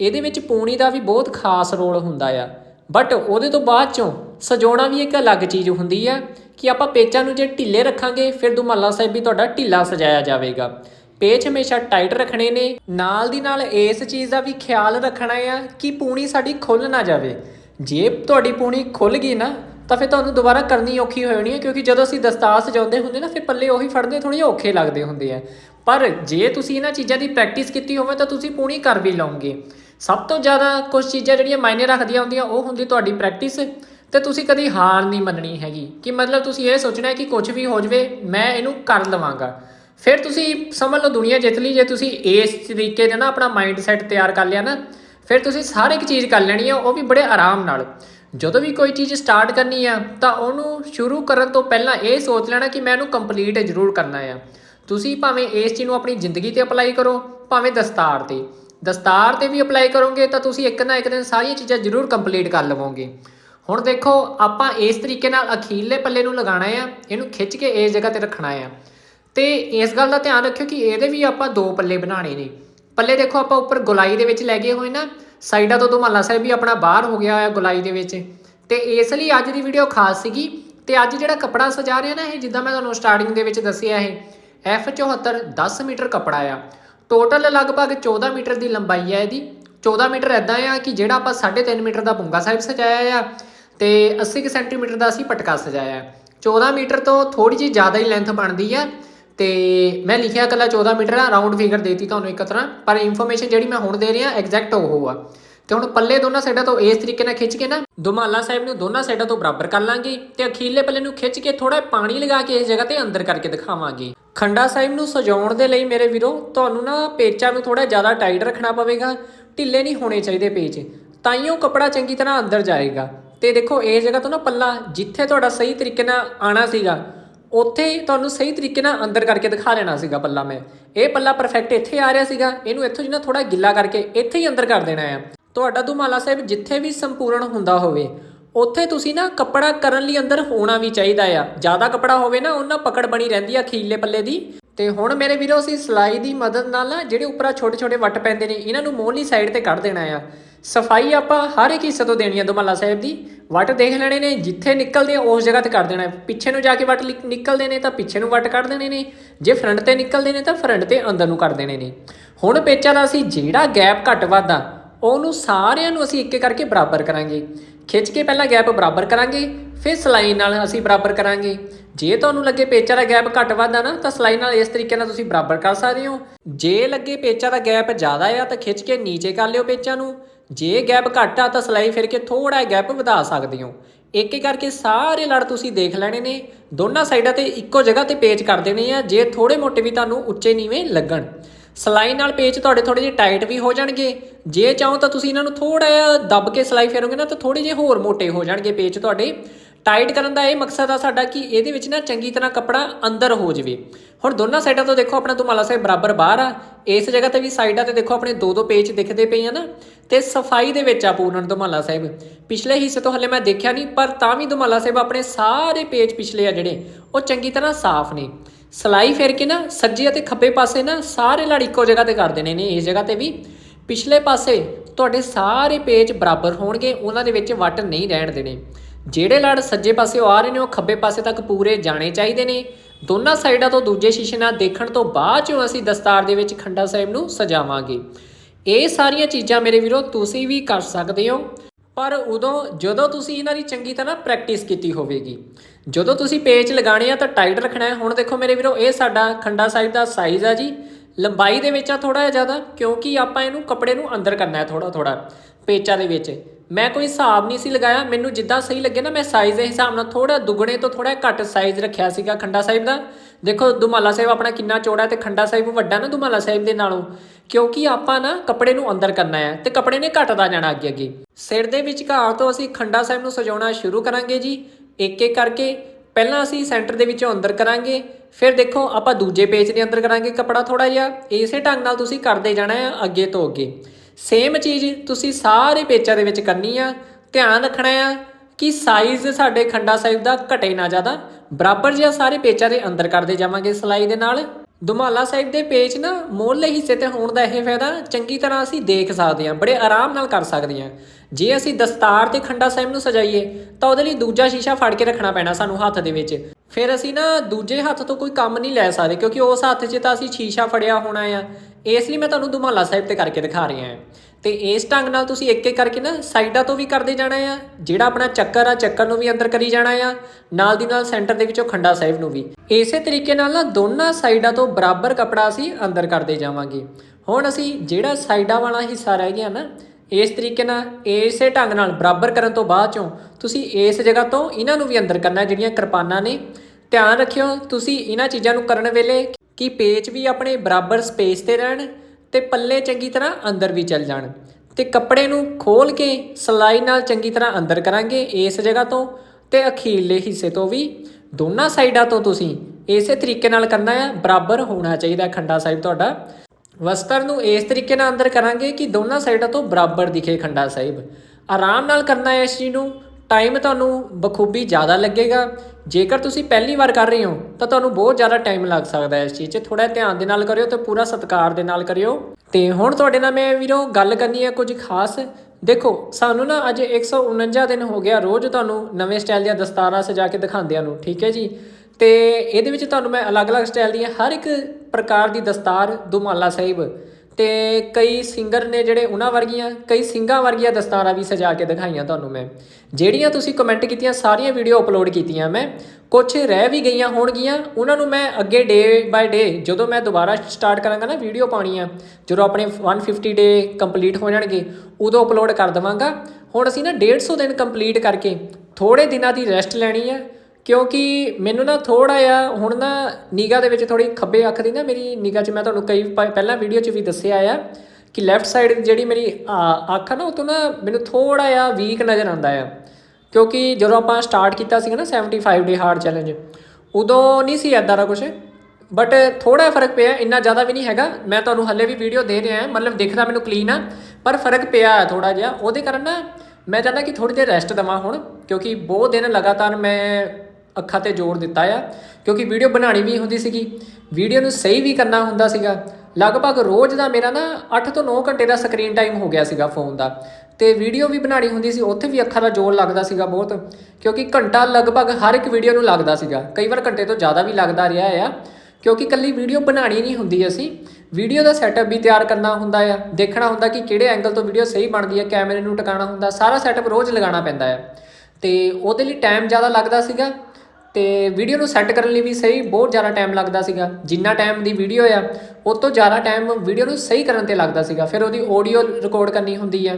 ਇਹਦੇ ਵਿੱਚ ਪੂਣੀ ਦਾ ਵੀ ਬਹੁਤ ਖਾਸ ਰੋਲ ਹੁੰਦਾ ਆ। ਬਟ ਉਹਦੇ ਤੋਂ ਬਾਅਦ ਚੋਂ ਸਜਾਉਣਾ ਵੀ ਇੱਕ ਅਲੱਗ ਚੀਜ਼ ਹੁੰਦੀ ਆ ਕਿ ਆਪਾਂ ਪੇਚਾਂ ਨੂੰ ਜੇ ਢਿੱਲੇ ਰੱਖਾਂਗੇ, ਫਿਰ ਦੁਮਾਲਾ ਸਾਹਿਬ ਵੀ ਤੁਹਾਡਾ ਢਿੱਲਾ ਸਜਾਇਆ ਜਾਵੇਗਾ। ਪੇਚ ਹਮੇਸ਼ਾ ਟਾਈਟ ਰੱਖਣੇ ਨੇ। ਨਾਲ ਦੀ ਨਾਲ ਇਸ ਚੀਜ਼ ਦਾ ਵੀ ਖਿਆਲ ਰੱਖਣਾ ਆ ਕਿ ਪੂਣੀ ਸਾਡੀ ਖੁੱਲ ਨਾ ਜਾਵੇ। ਜੇ ਤੁਹਾਡੀ ਪੂਣੀ ਖੁੱਲ ਗਈ ਨਾ, ਤਾਂ ਫਿਰ ਤੁਹਾਨੂੰ ਦੁਬਾਰਾ ਕਰਨੀ ਔਖੀ ਹੋ ਜਾਣੀ ਹੈ ਕਿਉਂਕਿ ਜਦੋਂ ਅਸੀਂ ਦਸਤਾਰ ਸਜਾਉਂਦੇ ਹੁੰਦੇ ਨਾ, ਫਿਰ ਪੱਲੇ ਉਹੀ ਫੜਦੇ ਥੋੜੇ ਜਿਹੇ ਔਖੇ ਲੱਗਦੇ ਹੁੰਦੇ ਆ। ਪਰ ਜੇ ਤੁਸੀਂ ਇਹਨਾਂ ਚੀਜ਼ਾਂ ਦੀ ਪ੍ਰੈਕਟਿਸ ਕੀਤੀ ਹੋਵੇ ਤਾਂ ਤੁਸੀਂ ਪੂਣੀ ਕਰ ਵੀ ਲਓਗੇ। ਸਭ ਤੋਂ ਜ਼ਿਆਦਾ ਕੁਝ ਚੀਜ਼ਾਂ ਜਿਹੜੀਆਂ ਮਾਇਨੇ ਰੱਖਦੀਆਂ ਹੁੰਦੀਆਂ, ਉਹ ਹੁੰਦੀ ਤੁਹਾਡੀ ਪ੍ਰੈਕਟਿਸ ਤੇ ਤੁਸੀਂ ਕਦੀ ਹਾਰ ਨਹੀਂ ਮੰਨਣੀ ਹੈਗੀ। ਕਿ ਮਤਲਬ ਤੁਸੀਂ ਇਹ ਸੋਚਣਾ ਹੈ ਕਿ ਕੁਝ ਵੀ ਹੋ ਜਵੇ, ਮੈਂ ਇਹਨੂੰ ਕਰ ਲਵਾਂਗਾ। ਫਿਰ ਤੁਸੀਂ ਸਮਝ ਲਓ ਦੁਨੀਆ ਜਿੱਤ ਲਈ, ਜੇ ਤੁਸੀਂ ਇਸ ਤਰੀਕੇ ਦੇ ਨਾ ਆਪਣਾ ਮਾਈਂਡ ਸੈਟ ਤਿਆਰ ਕਰ ਲਿਆ ਨਾ, ਫਿਰ ਤੁਸੀਂ ਹਰ ਇੱਕ ਚੀਜ਼ ਕਰ ਲੈਣੀ ਆ, ਉਹ ਵੀ ਬੜੇ ਆਰਾਮ ਨਾਲ। ਜਦੋਂ ਵੀ ਕੋਈ ਚੀਜ਼ ਸਟਾਰਟ ਕਰਨੀ ਆ, ਤਾਂ ਉਹਨੂੰ ਸ਼ੁਰੂ ਕਰਨ ਤੋਂ ਪਹਿਲਾਂ ਇਹ ਸੋਚ ਲੈਣਾ ਕਿ ਮੈਂ ਇਹਨੂੰ ਕੰਪਲੀਟ ਜ਼ਰੂਰ ਕਰਨਾ ਆ। ਤੁਸੀਂ ਭਾਵੇਂ ਇਸ ਚੀਜ਼ ਨੂੰ ਆਪਣੀ ਜ਼ਿੰਦਗੀ ਤੇ ਅਪਲਾਈ ਕਰੋ, ਭਾਵੇਂ ਦਸਤਾਰ ਤੇ। ਦਸਤਾਰ ਤੇ ਵੀ ਅਪਲਾਈ ਕਰੋਗੇ ਤਾਂ ਤੁਸੀਂ ਇੱਕ ਨਾ ਇੱਕ ਦਿਨ ਸਾਰੀਆਂ ਚੀਜ਼ਾਂ ਜ਼ਰੂਰ ਕੰਪਲੀਟ ਕਰ ਲਵੋਗੇ। ਹੁਣ ਦੇਖੋ, ਆਪਾਂ ਇਸ ਤਰੀਕੇ ਨਾਲ ਅਖੀਰਲੇ ਪੱਲੇ ਨੂੰ ਲਗਾਉਣਾ ਆ, ਇਹਨੂੰ ਖਿੱਚ ਕੇ ਇਸ ਜਗ੍ਹਾ ਤੇ ਰੱਖਣਾ ਆ। ਤੇ ਇਸ ਗੱਲ ਦਾ ਧਿਆਨ ਰੱਖਿਓ ਕਿ ਇਹਦੇ ਵੀ ਆਪਾਂ ਦੋ ਪੱਲੇ ਬਣਾਉਣੇ ਨੇ। ਪੱਲੇ ਦੇਖੋ, ਆਪਾਂ ਉੱਪਰ ਗੁਲਾਈ ਦੇ ਵਿੱਚ ਲੈ ਗਏ ਹੋਏ ਨਾ, ਸਾਈਡਾਂ ਤੋਂ ਦੁਮਾਲਾ ਸਾਹਿਬ ਵੀ ਆਪਣਾ ਬਾਹਰ ਹੋ ਗਿਆ ਹੋਇਆ ਗੁਲਾਈ ਦੇ ਵਿੱਚ। ਤੇ ਇਸ ਲਈ ਅੱਜ ਦੀ ਵੀਡੀਓ ਖਾਸ ਸੀਗੀ। ਤੇ ਅੱਜ ਜਿਹੜਾ ਕੱਪੜਾ ਸਜਾ ਰਿਹਾ ਨਾ, ਇਹ ਜਿੱਦਾਂ ਮੈਂ ਤੁਹਾਨੂੰ ਸਟਾਰਟਿੰਗ ਦੇ ਵਿੱਚ ਦੱਸਿਆ ਇਹ F74 10 ਮੀਟਰ ਕੱਪੜਾ ਆ ਟੋਟਲ ਲਗਭਗ 14 ਮੀਟਰ ਦੀ ਲੰਬਾਈ ਹੈ ਇਹਦੀ 14 ਮੀਟਰ ਐਦਾਂ ਆ ਕਿ ਜਿਹੜਾ ਆਪਾਂ 3.5 ਮੀਟਰ ਦਾ ਪੁੰਗਾ ਸਾਹਿਬ ਸਜਾਇਆ ਆ ਤੇ 80 ਕੁ ਸੈਂਟੀਮੀਟਰ ਦਾ ਅਸੀਂ ਪਟਕਾ ਸਜਾਇਆ ਆ 14 ਮੀਟਰ ਤੋਂ ਥੋੜੀ ਜਿਹੀ ਜ਼ਿਆਦਾ ਹੀ ਲੈਂਥ ਬਣਦੀ ਆ ਤੇ ਮੈਂ ਲਿਖਿਆ ਕੱਲਾ 14 ਮੀਟਰ ਆ ਰਾਉਂਡ ਫਿਗਰ ਦੇਤੀ ਤੁਹਾਨੂੰ ਇੱਕ ਤਰ੍ਹਾਂ ਪਰ ਇਨਫੋਰਮੇਸ਼ਨ ਜਿਹੜੀ ਮੈਂ ਹੁਣ ਦੇ ਰਿਹਾ ਐਗਜ਼ੈਕਟ ਉਹ ਆ ਤੇ ਹੁਣ ਪੱਲੇ ਦੋਨਾਂ ਸਾਈਡਾਂ ਤੋਂ ਇਸ ਤਰੀਕੇ ਨਾਲ ਖਿੱਚ ਕੇ ਨਾ ਦੁਮਾਲਾ ਸਾਹਿਬ ਨੂੰ ਦੋਨਾਂ ਸਾਈਡਾਂ ਤੋਂ ਬਰਾਬਰ ਕਰ ਲਾਂਗੇ ਤੇ ਅਖੀਰਲੇ ਪੱਲੇ ਨੂੰ ਖਿੱਚ ਕੇ ਥੋੜਾ ਪਾਣੀ ਲਗਾ ਕੇ ਇਸ ਜਗ੍ਹਾ ਤੇ ਅੰਦਰ ਕਰਕੇ ਦਿਖਾਵਾਂਗੇ। ਖੰਡਾ ਸਾਹਿਬ ਨੂੰ ਸਜਾਉਣ ਦੇ ਲਈ ਮੇਰੇ ਵੀਰੋ, ਤੁਹਾਨੂੰ ਨਾ ਪੇਚਾਂ ਨੂੰ ਥੋੜਾ ਜ਼ਿਆਦਾ ਟਾਈਟ ਰੱਖਣਾ ਪਵੇਗਾ, ਢਿੱਲੇ ਨਹੀਂ ਹੋਣੇ ਚਾਹੀਦੇ ਪੇਚ। ਤਾਈਓ ਕਪੜਾ ਚੰਗੀ ਤਰ੍ਹਾਂ ਅੰਦਰ ਜਾਏਗਾ। ਤੇ ਦੇਖੋ, ਇਹ ਜਗ੍ਹਾ ਤੋਂ ਨਾ ਪੱਲਾ ਜਿੱਥੇ ਤੁਹਾਡਾ ਸਹੀ ਤਰੀਕੇ ਨਾਲ ਆਣਾ ਸੀਗਾ, ਉੱਥੇ ਤੁਹਾਨੂੰ ਸਹੀ ਤਰੀਕੇ ਨਾਲ ਅੰਦਰ ਕਰਕੇ ਦਿਖਾ ਲੈਣਾ ਸੀਗਾ ਪੱਲਾ ਮੈਂ। ਇਹ ਪੱਲਾ ਪਰਫੈਕਟ ਇੱਥੇ ਆ ਰਿਹਾ ਸੀਗਾ, ਇਹਨੂੰ ਇੱਥੋਂ ਜਿੰਨਾ ਥੋੜਾ ਗਿੱਲਾ ਕਰਕੇ ਇੱਥੇ ਹੀ ਅੰਦਰ ਕਰ ਦੇਣਾ ਆ। ਤੁਹਾਡਾ ਦੁਮਾਲਾ ਸਾਹਿਬ ਜਿੱਥੇ ਵੀ ਸੰਪੂਰਨ ਹੁੰਦਾ ਹੋਵੇ, ਉੱਥੇ ਤੁਸੀਂ ਨਾ ਕੱਪੜਾ ਕਰਨ ਲਈ ਅੰਦਰ ਹੋਣਾ ਵੀ ਚਾਹੀਦਾ ਆ। ਜ਼ਿਆਦਾ ਕੱਪੜਾ ਹੋਵੇ ਨਾ, ਉਹਨਾਂ ਪਕੜ ਬਣੀ ਰਹਿੰਦੀ ਆ ਖੀਲੇ ਪੱਲੇ ਦੀ। ਤੇ ਹੁਣ ਮੇਰੇ ਵੀਰੋ, ਅਸੀਂ ਸਲਾਈ ਦੀ ਮਦਦ ਨਾਲ ਨਾ ਜਿਹੜੇ ਉੱਪਰ ਛੋਟੇ ਛੋਟੇ ਵੱਟ ਪੈਂਦੇ ਨੇ, ਇਹਨਾਂ ਨੂੰ ਮੋਹਲੀ ਸਾਈਡ ਤੇ ਕੱਢ ਦੇਣਾ ਆ। ਸਫ਼ਾਈ ਆਪਾਂ ਹਰ ਇੱਕ ਹਿੱਸੇ ਤੋਂ ਦੇਣੀ ਆ ਦੁਮਾਲਾ ਸਾਹਿਬ ਦੀ। ਵੱਟ ਦੇਖ ਲੈਣੇ ਨੇ, ਜਿੱਥੇ ਨਿਕਲਦੇ ਆ ਉਸ ਜਗ੍ਹਾ ਤੇ ਕਰ ਦੇਣਾ। ਪਿੱਛੇ ਨੂੰ ਜਾ ਕੇ ਵੱਟ ਲਿ- ਨਿਕਲਦੇ ਨੇ ਤਾਂ ਪਿੱਛੇ ਨੂੰ ਵੱਟ ਕੱਢ ਦੇਣੇ ਨੇ। ਜੇ ਫਰੰਟ ਤੇ ਨਿਕਲਦੇ ਨੇ ਤਾਂ ਫਰੰਟ ਤੇ ਅੰਦਰ ਨੂੰ ਕਰ ਦੇਣੇ ਨੇ। ਹੁਣ ਪੇਚਾ ਦਾ ਅਸੀਂ ਜਿਹੜਾ ਗੈਪ ਘੱਟ ਵੱਧਦਾ ਉਹਨੂੰ ਸਾਰਿਆਂ ਨੂੰ ਅਸੀਂ ਇੱਕ ਇੱਕ ਕਰਕੇ ਬਰਾਬਰ ਕਰਾਂਗੇ। ਖਿੱਚ ਕੇ ਪਹਿਲਾਂ ਗੈਪ ਬਰਾਬਰ ਕਰਾਂਗੇ, ਫਿਰ ਸਲਾਈ ਨਾਲ ਅਸੀਂ ਬਰਾਬਰ ਕਰਾਂਗੇ। ਜੇ ਤੁਹਾਨੂੰ ਲੱਗੇ ਪੇਚਾਂ ਦਾ ਗੈਪ ਘੱਟ ਵੱਧ ਆ ਨਾ, ਤਾਂ ਸਲਾਈ ਨਾਲ ਇਸ ਤਰੀਕੇ ਨਾਲ ਤੁਸੀਂ ਬਰਾਬਰ ਕਰ ਸਕਦੇ ਹੋ। ਜੇ ਲੱਗੇ ਪੇਚਾਂ ਦਾ ਗੈਪ ਜ਼ਿਆਦਾ ਆ, ਤਾਂ ਖਿੱਚ ਕੇ ਨੀਚੇ ਕਰ ਲਿਓ ਪੇਚਾਂ ਨੂੰ। ਜੇ ਗੈਪ ਘੱਟ ਆ, ਤਾਂ ਸਲਾਈ ਫਿਰ ਕੇ ਥੋੜਾ ਗੈਪ ਵਧਾ ਸਕਦੇ ਹੋ। ਇੱਕ ਇੱਕ ਕਰਕੇ ਸਾਰੇ ਲੜ ਤੁਸੀਂ ਦੇਖ ਲੈਣੇ ਨੇ। ਦੋਨਾਂ ਸਾਈਡਾਂ ਤੇ ਇੱਕੋ ਜਗ੍ਹਾ ਤੇ ਪੇਚ ਕਰ ਦੇਣੇ ਆ, ਜੇ ਥੋੜੇ ਮੋਟੇ ਵੀ ਤੁਹਾਨੂੰ ਉੱਚੇ ਨੀਵੇਂ ਲੱਗਣ। ਸਲਾਈ ਨਾਲ ਪੇਚ ਤੁਹਾਡੇ ਥੋੜੇ ਜਿਹੇ ਟਾਈਟ ਵੀ ਹੋ ਜਾਣਗੇ। ਜੇ ਚਾਹੋ ਤਾਂ ਤੁਸੀਂ ਇਹਨਾਂ ਨੂੰ ਥੋੜਾ ਜਿਹਾ ਦੱਬ ਕੇ ਸਲਾਈ ਫੇਰੋਗੇ ਨਾ ਤਾਂ ਥੋੜੇ ਜਿਹੇ ਹੋਰ ਮੋਟੇ ਹੋ ਜਾਣਗੇ ਪੇਚ ਤੁਹਾਡੇ। ਟਾਈਟ ਕਰਨ ਦਾ ਇਹ ਮਕਸਦ ਆ ਸਾਡਾ ਕਿ ਇਹਦੇ ਵਿੱਚ ਨਾ ਚੰਗੀ ਤਰ੍ਹਾਂ ਕੱਪੜਾ ਅੰਦਰ ਹੋ ਜਵੇ। ਹੁਣ ਦੋਨਾਂ ਸਾਈਡਾਂ ਤੋਂ ਦੇਖੋ, ਆਪਣਾ ਦੁਮਾਲਾ ਸਾਹਿਬ ਬਰਾਬਰ ਬਾਹਰ ਆ। ਇਸ ਜਗ੍ਹਾ ਤੇ ਵੀ ਸਾਈਡਾਂ ਤੇ ਦੇਖੋ, ਆਪਣੇ ਦੋ ਦੋ ਪੇਚ ਦਿਖਦੇ ਪਏ ਆ ਨਾ। ਤੇ ਸਫ਼ਾਈ ਦੇ ਵਿੱਚ ਆ ਪੂਰਨ ਦੁਮਾਲਾ ਸਾਹਿਬ। ਪਿਛਲੇ ਹਿੱਸੇ ਤੋਂ ਹਲੇ ਮੈਂ ਦੇਖਿਆ ਨਹੀਂ, ਪਰ ਤਾਂ ਵੀ ਦੁਮਾਲਾ ਸਾਹਿਬ ਆਪਣੇ ਸਾਰੇ ਪੇਜ ਪਿਛਲੇ ਆ ਜਿਹੜੇ, ਉਹ ਚੰਗੀ ਤਰ੍ਹਾਂ ਸਾਫ਼ ਨੇ। ਸਲਾਈ ਫੇਰ ਕੇ ਨਾ ਸੱਜੇ ਅਤੇ ਖੱਬੇ ਪਾਸੇ ਨਾ ਸਾਰੇ ਲੜ ਇੱਕੋ ਜਗ੍ਹਾ ਤੇ ਕਰ ਦੇਣੇ ਨੇ, ਇਸ ਜਗ੍ਹਾ ਤੇ ਵੀ। ਪਿਛਲੇ ਪਾਸੇ ਤੁਹਾਡੇ ਸਾਰੇ ਪੇਜ ਬਰਾਬਰ ਹੋਣਗੇ, ਉਹਨਾਂ ਦੇ ਵਿੱਚ ਵੱਟ ਨਹੀਂ ਰਹਿਣ ਦੇਣੇ। ਜਿਹੜੇ ਲੜ ਸੱਜੇ ਪਾਸੇ ਆ ਰਹੇ ਨੇ, ਉਹ ਖੱਬੇ ਪਾਸੇ ਤੱਕ ਪੂਰੇ ਜਾਣੇ ਚਾਹੀਦੇ ਨੇ। ਦੋਨਾਂ ਸਾਈਡਾਂ ਤੋਂ ਦੂਜੇ ਸ਼ੀਸ਼ੇ ਨਾਲ ਦੇਖਣ ਤੋਂ ਬਾਅਦ ਚੋਂ ਅਸੀਂ ਦਸਤਾਰ ਦੇ ਵਿੱਚ ਖੰਡਾ ਸਾਹਿਬ ਨੂੰ ਸਜਾਵਾਂਗੇ। ਇਹ ਸਾਰੀਆਂ ਚੀਜ਼ਾਂ ਮੇਰੇ ਵੀਰੋ, ਤੁਸੀਂ ਵੀ ਕਰ ਸਕਦੇ ਹੋ। ਪਰ ਉਦੋਂ, ਜਦੋਂ ਤੁਸੀਂ ਇਹਨਾਂ ਦੀ ਚੰਗੀ ਤਰ੍ਹਾਂ ਪ੍ਰੈਕਟਿਸ ਕੀਤੀ ਹੋਵੇਗੀ ਜਦੋਂ ਤੁਸੀਂ ਪੇਚ ਲਗਾਣੇ ਆ ਤਾਂ ਟਾਈਟ ਰੱਖਣਾ ਹੈ। ਹੁਣ ਦੇਖੋ ਮੇਰੇ ਵੀਰੋ, ਇਹ ਸਾਡਾ ਖੰਡਾ ਸਾਹਿਬ ਦਾ ਸਾਈਜ਼ ਆ ਜੀ। ਲੰਬਾਈ ਦੇ ਵਿੱਚ ਆ ਥੋੜਾ ਜਿਹਾ ਜ਼ਿਆਦਾ, ਕਿਉਂਕਿ ਆਪਾਂ ਇਹਨੂੰ ਕੱਪੜੇ ਨੂੰ ਅੰਦਰ ਕਰਨਾ ਹੈ ਥੋੜਾ ਥੋੜਾ ਪੇਚਾਂ ਦੇ ਵਿੱਚ। ਮੈਂ ਕੋਈ ਹਿਸਾਬ ਨਹੀਂ ਸੀ ਲਗਾਇਆ, ਮੈਨੂੰ ਜਿੱਦਾਂ ਸਹੀ ਲੱਗੇ ਨਾ, ਮੈਂ ਸਾਈਜ਼ ਦੇ ਹਿਸਾਬ ਨਾਲ ਥੋੜਾ ਦੁੱਗਣੇ ਤੋਂ ਥੋੜਾ ਘੱਟ ਸਾਈਜ਼ ਰੱਖਿਆ ਸੀਗਾ ਖੰਡਾ ਸਾਹਿਬ ਦਾ। ਦੇਖੋ ਦੁਮਾਲਾ ਸਾਹਿਬ ਆਪਣਾ ਕਿੰਨਾ ਚੌੜਾ ਤੇ ਖੰਡਾ ਸਾਹਿਬ ਵੱਡਾ ਨਾ ਦੁਮਾਲਾ ਸਾਹਿਬ ਦੇ ਨਾਲੋਂ, ਕਿਉਂਕਿ ਆਪਾਂ ਨਾ ਕੱਪੜੇ ਨੂੰ ਅੰਦਰ ਕਰਨਾ ਹੈ ਤੇ ਕੱਪੜੇ ਨੇ ਘਟਦਾ ਜਾਣਾ ਅੱਗੇ ਅੱਗੇ ਸਿਰ ਦੇ ਵਿਚਕਾਰ ਤੋਂ ਅਸੀਂ ਖੰਡਾ ਸਾਹਿਬ ਨੂੰ ਸਜਾਉਣਾ ਸ਼ੁਰੂ ਕਰਾਂਗੇ ਜੀ। ਇੱਕ ਇੱਕ ਕਰਕੇ ਪਹਿਲਾਂ ਅਸੀਂ ਸੈਂਟਰ ਦੇ ਵਿੱਚੋਂ ਅੰਦਰ ਕਰਾਂਗੇ, ਫਿਰ ਦੇਖੋ ਆਪਾਂ ਦੂਜੇ ਪੇਜ ਦੇ ਅੰਦਰ ਕਰਾਂਗੇ ਕੱਪੜਾ ਥੋੜਾ ਜਿਹਾ, ਇਸੇ ਢੰਗ ਨਾਲ ਤੁਸੀਂ ਕਰਦੇ ਜਾਣਾ ਹੈ ਅੱਗੇ ਤੋਂ ਅੱਗੇ। ਸੇਮ ਚੀਜ਼ ਤੁਸੀਂ ਸਾਰੇ ਪੇਚਾਂ ਦੇ ਵਿੱਚ ਕਰਨੀ ਆ, ਧਿਆਨ ਰੱਖਣਾ ਆ ਕਿ ਸਾਈਜ਼ ਸਾਡੇ ਖੰਡਾ ਸਾਹਿਬ ਦਾ ਘਟੇ ਨਾ ਜ਼ਿਆਦਾ, ਬਰਾਬਰ ਜਿਹਾ ਸਾਰੇ ਪੇਚਾਂ ਦੇ ਅੰਦਰ ਕਰਦੇ ਜਾਵਾਂਗੇ ਸਲਾਈ ਦੇ ਨਾਲ। ਦੁਮਾਲਾ ਸਾਹਿਬ ਦੇ ਪੇਚ ਨਾ ਮੋਹਲੇ ਹਿੱਸੇ ਤੇ ਹੋਣ ਦਾ ਇਹ ਫਾਇਦਾ, ਚੰਗੀ ਤਰ੍ਹਾਂ ਅਸੀਂ ਦੇਖ ਸਕਦੇ ਹਾਂ, ਬੜੇ ਆਰਾਮ ਨਾਲ ਕਰ ਸਕਦੇ ਹਾਂ। ਜੇ ਅਸੀਂ ਦਸਤਾਰ ਤੇ ਖੰਡਾ ਸਾਹਿਬ ਨੂੰ ਸਜਾਈਏ, ਤਾਂ ਉਹਦੇ ਲਈ ਦੂਜਾ ਸ਼ੀਸ਼ਾ ਫੜ ਕੇ ਰੱਖਣਾ ਪੈਣਾ ਸਾਨੂੰ ਹੱਥ ਦੇ ਵਿੱਚ। ਫਿਰ ਅਸੀਂ ਨਾ ਦੂਜੇ ਹੱਥ ਤੋਂ ਕੋਈ ਕੰਮ ਨਹੀਂ ਲੈ ਸਕਦੇ, ਕਿਉਂਕਿ ਉਸ ਹੱਥ 'ਚ ਤਾਂ ਅਸੀਂ ਸ਼ੀਸ਼ਾ ਫੜਿਆ ਹੋਣਾ ਆ। ਇਸ ਲਈ ਮੈਂ ਤੁਹਾਨੂੰ ਦੁਮਾਲਾ ਸਾਹਿਬ ਤੇ ਕਰਕੇ ਦਿਖਾ ਰਿਹਾ ਹਾਂ। ਤੇ ਇਸ ਢੰਗ ਨਾਲ ਤੁਸੀਂ ਇੱਕ ਇੱਕ ਕਰਕੇ ਨਾ ਸਾਈਡਾਂ ਤੋਂ ਵੀ ਕਰਦੇ ਜਾਣਾ ਆ, ਜਿਹੜਾ ਆਪਣਾ ਚੱਕਰ ਆ, ਚੱਕਰ ਨੂੰ ਵੀ ਅੰਦਰ ਕਰੀ ਜਾਣਾ ਆ, ਨਾਲ ਦੀ ਨਾਲ ਸੈਂਟਰ ਦੇ ਵਿੱਚੋਂ ਖੰਡਾ ਸਾਹਿਬ ਨੂੰ ਵੀ। ਇਸੇ ਤਰੀਕੇ ਨਾਲ ਨਾ ਦੋਨਾਂ ਸਾਈਡਾਂ ਤੋਂ ਬਰਾਬਰ ਕਪੜਾ ਅਸੀਂ ਅੰਦਰ ਕਰਦੇ ਜਾਵਾਂਗੇ। ਹੁਣ ਅਸੀਂ ਜਿਹੜਾ ਸਾਈਡਾਂ ਵਾਲਾ ਹਿੱਸਾ ਰਹਿ ਗਿਆ ਨਾ, ਇਸ ਤਰੀਕੇ ਨਾਲ ਇਸੇ ਢੰਗ ਨਾਲ ਬਰਾਬਰ ਕਰਨ ਤੋਂ ਬਾਅਦ ਚੋਂ ਤੁਸੀਂ ਇਸ ਜਗ੍ਹਾ ਤੋਂ ਇਹਨਾਂ ਨੂੰ ਵੀ ਅੰਦਰ ਕਰਨਾ, ਜਿਹੜੀਆਂ ਕਿਰਪਾਨਾਂ ਨੇ। ਧਿਆਨ ਰੱਖਿਓ, ਤੁਸੀਂ ਇਹਨਾਂ ਚੀਜ਼ਾਂ ਨੂੰ ਕਰਨ ਵੇਲੇ ਕਿ ਪੇਚ ਵੀ ਆਪਣੇ ਬਰਾਬਰ ਸਪੇਸ ਤੇ ਰਹਿਣ ਤੇ ਪੱਲੇ ਚੰਗੀ ਤਰ੍ਹਾਂ ਅੰਦਰ ਵੀ ਚੱਲ ਜਾਣ। ਤੇ ਕੱਪੜੇ ਨੂੰ ਖੋਲ ਕੇ ਸਲਾਈ ਨਾਲ ਚੰਗੀ ਤਰ੍ਹਾਂ ਅੰਦਰ ਕਰਾਂਗੇ ਇਸ ਜਗ੍ਹਾ ਤੋਂ ਤੇ ਅਖੀਰਲੇ ਹਿੱਸੇ ਤੋਂ ਵੀ। ਦੋਨਾਂ ਸਾਈਡਾਂ ਤੋਂ ਤੁਸੀਂ ਇਸੇ ਤਰੀਕੇ ਨਾਲ ਕਰਨਾ ਹੈ, ਬਰਾਬਰ ਹੋਣਾ ਚਾਹੀਦਾ ਖੰਡਾ ਸਾਹਿਬ ਤੁਹਾਡਾ। ਵਸਤਰ ਨੂੰ ਇਸ ਤਰੀਕੇ ਨਾਲ ਅੰਦਰ ਕਰਾਂਗੇ ਕਿ ਦੋਨਾਂ ਸਾਈਡਾਂ ਤੋਂ ਬਰਾਬਰ ਦਿਖੇ ਖੰਡਾ ਸਾਹਿਬ। ਆਰਾਮ ਨਾਲ ਕਰਨਾ ਹੈ ਇਸ ਚੀਜ਼ ਨੂੰ। ਟਾਈਮ ਤੁਹਾਨੂੰ ਬਖੂਬੀ ਜ਼ਿਆਦਾ ਲੱਗੇਗਾ। ਜੇਕਰ ਤੁਸੀਂ ਪਹਿਲੀ ਵਾਰ ਕਰ ਰਹੇ ਹੋ, ਤਾਂ ਤੁਹਾਨੂੰ ਬਹੁਤ ਜ਼ਿਆਦਾ ਟਾਈਮ ਲੱਗ ਸਕਦਾ ਹੈ ਇਸ ਚੀਜ਼ 'ਚ। ਥੋੜਾ ਧਿਆਨ ਦੇ ਨਾਲ ਕਰਿਓ ਤੇ ਪੂਰਾ ਸਤਿਕਾਰ ਦੇ ਨਾਲ ਕਰਿਓ। ਤੇ ਹੁਣ ਤੁਹਾਡੇ ਨਾਲ ਮੈਂ ਵੀਰੋ ਗੱਲ ਕਰਨੀ ਹੈ ਕੁਝ ਖਾਸ। ਦੇਖੋ, ਸਾਨੂੰ ਨਾ ਅੱਜ 149 ਦਿਨ ਹੋ ਗਿਆ ਰੋਜ਼ ਤੁਹਾਨੂੰ ਨਵੇਂ ਸਟਾਈਲ ਦੀਆਂ ਦਸਤਾਰਾਂ ਸਜਾ ਕੇ ਦਿਖਾਉਂਦਿਆਂ ਨੂੰ, ਠੀਕ ਹੈ ਜੀ? ਤੇ ਇਹਦੇ ਵਿੱਚ ਤੁਹਾਨੂੰ ਮੈਂ ਅਲੱਗ-ਅਲੱਗ ਸਟਾਈਲ ਦੀਆਂ ਹਰ ਇੱਕ ਪ੍ਰਕਾਰ ਦੀ ਦਸਤਾਰ, ਦੁਮਾਲਾ ਸਾਹਿਬ ਤੇ ਕਈ ਸਿੰਗਰ ਨੇ ਜਿਹੜੇ ਉਹਨਾਂ ਵਰਗੀਆਂ, ਕਈ ਸਿੰਘਾਂ ਵਰਗੀਆਂ ਦਸਤਾਰਾਂ ਵੀ ਸਜਾ ਕੇ ਦਿਖਾਈਆਂ ਤੁਹਾਨੂੰ ਮੈਂ। ਜਿਹੜੀਆਂ ਤੁਸੀਂ ਕਮੈਂਟ ਕੀਤੀਆਂ, ਸਾਰੀਆਂ ਵੀਡੀਓ ਅਪਲੋਡ ਕੀਤੀਆਂ ਮੈਂ। ਕੁਝ ਰਹਿ ਵੀ ਗਈਆਂ ਹੋਣਗੀਆਂ, ਉਹਨਾਂ ਨੂੰ ਮੈਂ ਅੱਗੇ ਡੇ ਬਾਏ ਡੇ ਜਦੋਂ ਮੈਂ ਦੁਬਾਰਾ ਸਟਾਰਟ ਕਰਾਂਗਾ ਨਾ ਵੀਡੀਓ ਪਾਉਣੀ ਆ ਜਦੋਂ ਆਪਣੇ 150 ਡੇ ਕੰਪਲੀਟ ਹੋ ਜਾਣਗੇ, ਉਦੋਂ ਅਪਲੋਡ ਕਰ ਦਵਾਂਗਾ। ਹੁਣ ਅਸੀਂ ਨਾ 150 ਦਿਨ ਕੰਪਲੀਟ ਕਰਕੇ ਥੋੜੇ ਦਿਨਾਂ ਦੀ ਰੈਸਟ ਲੈਣੀ ਆ ਕਿਉਂਕਿ ਮੈਨੂੰ ਨਾ ਥੋੜਾ ਜਿਹਾ ਹੁਣ ਨਾ ਨਿਗਾਹ ਦੇ ਵਿੱਚ ਥੋੜੀ ਖੱਬੇ ਅੱਖ ਦੀ ਨਾ ਮੇਰੀ ਨਿਗਾਹ 'ਚ ਮੈਂ ਤੁਹਾਨੂੰ ਕਈ ਪ- ਪਹਿਲਾਂ ਵੀਡੀਓ 'ਚ ਵੀ ਦੱਸਿਆ ਆ ਕਿ ਲੈਫਟ ਸਾਈਡ ਜਿਹੜੀ ਮੇਰੀ ਆ, ਅੱਖ ਆ ਨਾ ਉਹ ਤੋਂ ਨਾ ਮੈਨੂੰ ਥੋੜਾ ਜਿਹਾ ਵੀਕ ਨਜ਼ਰ ਆਉਂਦਾ ਆ। ਕਿਉਂਕਿ ਜਦੋਂ ਆਪਾਂ ਸਟਾਰਟ ਕੀਤਾ ਸੀਗਾ ਨਾ 75 ਡੇ ਹਾਰਡ ਚੈਲੰਜ ਉਦੋਂ ਨਹੀਂ ਸੀ ਐਦਾਂ ਦਾ ਕੁਝ ਬਟ ਥੋੜਾ ਫ਼ਰਕ ਪਿਆ ਇੰਨਾ ਜ਼ਿਆਦਾ ਵੀ ਨਹੀਂ ਹੈਗਾ। ਮੈਂ ਤੁਹਾਨੂੰ ਹੱਲੇ ਵੀ ਵੀਡੀਓ ਦੇ ਰਿਹਾ ਮਤਲਬ ਦਿਖਦਾ ਮੈਨੂੰ ਕਲੀਨ ਆ ਪਰ ਫ਼ਰਕ ਪਿਆ ਹੈ ਥੋੜਾ ਜਿਹਾ। ਉਹਦੇ ਕਾਰਨ ਨਾ ਮੈਂ ਚਾਹੁੰਦਾ ਕਿ ਥੋੜੀ ਦੇਰ ਰੈਸਟ ਦਵਾਂ ਹੁਣ ਕਿਉਂਕਿ ਬਹੁਤ ਦਿਨ ਲਗਾਤਾਰ ਮੈਂ ਅੱਖਾਂ ਤੇ ਜ਼ੋਰ ਦਿੱਤਾ ਆ, ਕਿਉਂਕਿ ਵੀਡੀਓ ਬਣਾਣੀ ਵੀ ਹੁੰਦੀ ਸੀਗੀ। ਵੀਡੀਓ ਨੂੰ ਸਹੀ ਵੀ ਕਰਨਾ ਹੁੰਦਾ ਸੀਗਾ। ਲਗਭਗ ਰੋਜ਼ ਦਾ ਮੇਰਾ ਨਾ 8 ਤੋਂ 9 ਘੰਟੇ ਦਾ ਸਕਰੀਨ ਟਾਈਮ ਹੋ ਗਿਆ ਸੀਗਾ ਫੋਨ ਦਾ। ਤੇ ਵੀਡੀਓ ਵੀ ਬਣਾਣੀ ਹੁੰਦੀ ਸੀ, ਉੱਥੇ ਵੀ ਅੱਖਾਂ ਦਾ ਜ਼ੋਰ ਲੱਗਦਾ ਸੀਗਾ ਬਹੁਤ, ਕਿਉਂਕਿ ਘੰਟਾ ਲਗਭਗ ਹਰ ਇੱਕ ਵੀਡੀਓ ਨੂੰ ਲੱਗਦਾ ਸੀਗਾ। ਕਈ ਵਾਰ ਘੰਟੇ ਤੋਂ ਜ਼ਿਆਦਾ ਵੀ ਲੱਗਦਾ ਰਿਹਾ ਆ, ਕਿਉਂਕਿ ਕੱਲੀ ਵੀਡੀਓ ਬਣਾਣੀ ਨਹੀਂ ਹੁੰਦੀ ਅਸੀਂ। ਵੀਡੀਓ ਦਾ ਸੈਟਅਪ ਵੀ ਤਿਆਰ ਕਰਨਾ ਹੁੰਦਾ ਆ, ਦੇਖਣਾ ਹੁੰਦਾ ਕਿ ਕਿਹੜੇ ਐਂਗਲ ਤੋਂ ਵੀਡੀਓ ਸਹੀ ਬਣਦੀ ਹੈ ਕੈਮਰੇ ਨੂੰ ਟਿਕਾਣਾ ਹੁੰਦਾ, ਸਾਰਾ ਸੈਟਅਪ ਰੋਜ਼ ਲਗਾਉਣਾ ਪੈਂਦਾ ਆ। ਤੇ ਉਹਦੇ ਲਈ ਟਾਈਮ ਜ਼ਿਆਦਾ ਲੱਗਦਾ ਸੀਗਾ। ਤੇ ਵੀਡੀਓ ਨੂੰ ਸੈੱਟ ਕਰਨ ਲਈ ਵੀ ਸਹੀ ਬਹੁਤ ਜ਼ਿਆਦਾ ਟਾਈਮ ਲੱਗਦਾ ਸੀਗਾ। ਜਿੰਨਾ ਟਾਈਮ ਦੀ ਵੀਡੀਓ ਆ, ਉਹ ਤੋਂ ਜ਼ਿਆਦਾ ਟਾਈਮ ਵੀਡੀਓ ਨੂੰ ਸਹੀ ਕਰਨ ਤੇ ਲੱਗਦਾ ਸੀਗਾ। ਫਿਰ ਉਹਦੀ ਆਡੀਓ ਰਿਕਾਰਡ ਕਰਨੀ ਹੁੰਦੀ ਹੈ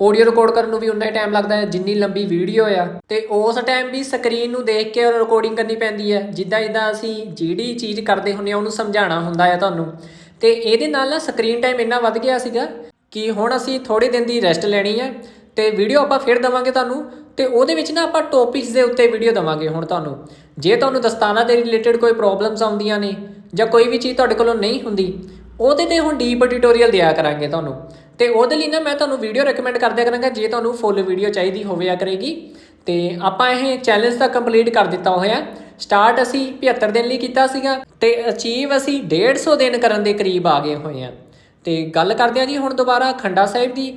ਆਡੀਓ ਰਿਕਾਰਡ ਕਰਨ ਨੂੰ ਵੀ ਉਨਾ ਹੀ ਟਾਈਮ ਲੱਗਦਾ ਹੈ, ਜਿੰਨੀ ਲੰਬੀ ਵੀਡੀਓ ਆ। ਤੇ ਉਸ ਟਾਈਮ ਵੀ ਸਕਰੀਨ ਨੂੰ ਦੇਖ ਕੇ ਰਿਕਾਰਡਿੰਗ ਕਰਨੀ ਪੈਂਦੀ ਹੈ ਜਿੱਦਾਂ ਜਿੱਦਾਂ ਅਸੀਂ ਜਿਹੜੀ ਚੀਜ਼ ਕਰਦੇ ਹੁੰਦੇ ਆ, ਉਹਨੂੰ ਸਮਝਾਉਣਾ ਹੁੰਦਾ ਆ ਤੁਹਾਨੂੰ। ਤੇ ਇਹਦੇ ਨਾਲ ਨਾ ਸਕਰੀਨ ਟਾਈਮ ਇੰਨਾ ਵੱਧ ਗਿਆ ਸੀਗਾ ਕਿ ਹੁਣ ਅਸੀਂ ਥੋੜੇ ਦਿਨ ਦੀ ਰੈਸਟ ਲੈਣੀ ਹੈ ਤੇ ਵੀਡੀਓ ਆਪਾਂ ਫਿਰ ਦਵਾਂਗੇ ਤੁਹਾਨੂੰ। ਤੇ ਉਹਦੇ ਵਿੱਚ ਨਾ ਆਪਾਂ ਟੌਪਿਕਸ ਦੇ ਉੱਤੇ ਵੀਡੀਓ ਦਵਾਂਗੇ ਹੁਣ ਤੁਹਾਨੂੰ। ਜੇ ਤੁਹਾਨੂੰ ਦਸਤਾਨਾ ਦੇ ਰਿਲੇਟਡ ਕੋਈ ਪ੍ਰੋਬਲਮਸ ਆਉਂਦੀਆਂ ਨੇ ਜਾਂ ਕੋਈ ਵੀ ਚੀਜ਼ ਤੁਹਾਡੇ ਕੋਲੋਂ ਨਹੀਂ ਹੁੰਦੀ, ਉਹਦੇ ਤੇ ਹੁਣ ਡੀਪ ਟਿਊਟੋਰੀਅਲ ਦਿਆ ਕਰਾਂਗੇ ਤੁਹਾਨੂੰ। ਤੇ ਉਹਦੇ ਲਈ ਨਾ ਮੈਂ ਤੁਹਾਨੂੰ ਵੀਡੀਓ ਰეკਮੈਂਡ ਕਰਦਿਆ ਕਰਾਂਗਾ, ਜੇ ਤੁਹਾਨੂੰ ਫੁੱਲ ਵੀਡੀਓ ਚਾਹੀਦੀ ਹੋਵੇ ਕਰੇਗੀ। ਤੇ ਆਪਾਂ ਇਹ ਚੈਲੰਜ ਤਾਂ ਕੰਪਲੀਟ ਕਰ ਦਿੱਤਾ ਹੋਇਆ। ਸਟਾਰਟ ਅਸੀਂ 75 ਦਿਨ ਲਈ ਕੀਤਾ ਸੀਗਾ ਤੇ ਅਚੀਵ ਅਸੀਂ 150 ਦਿਨ ਕਰਨ ਦੇ ਕਰੀਬ ਆ ਗਏ ਹੋਏ ਆ ਤੇ ਗੱਲ ਕਰਦੇ ਆ ਜੀ ਹੁਣ ਦੁਬਾਰਾ ਖੰਡਾ ਸਾਹਿਬ ਦੀ।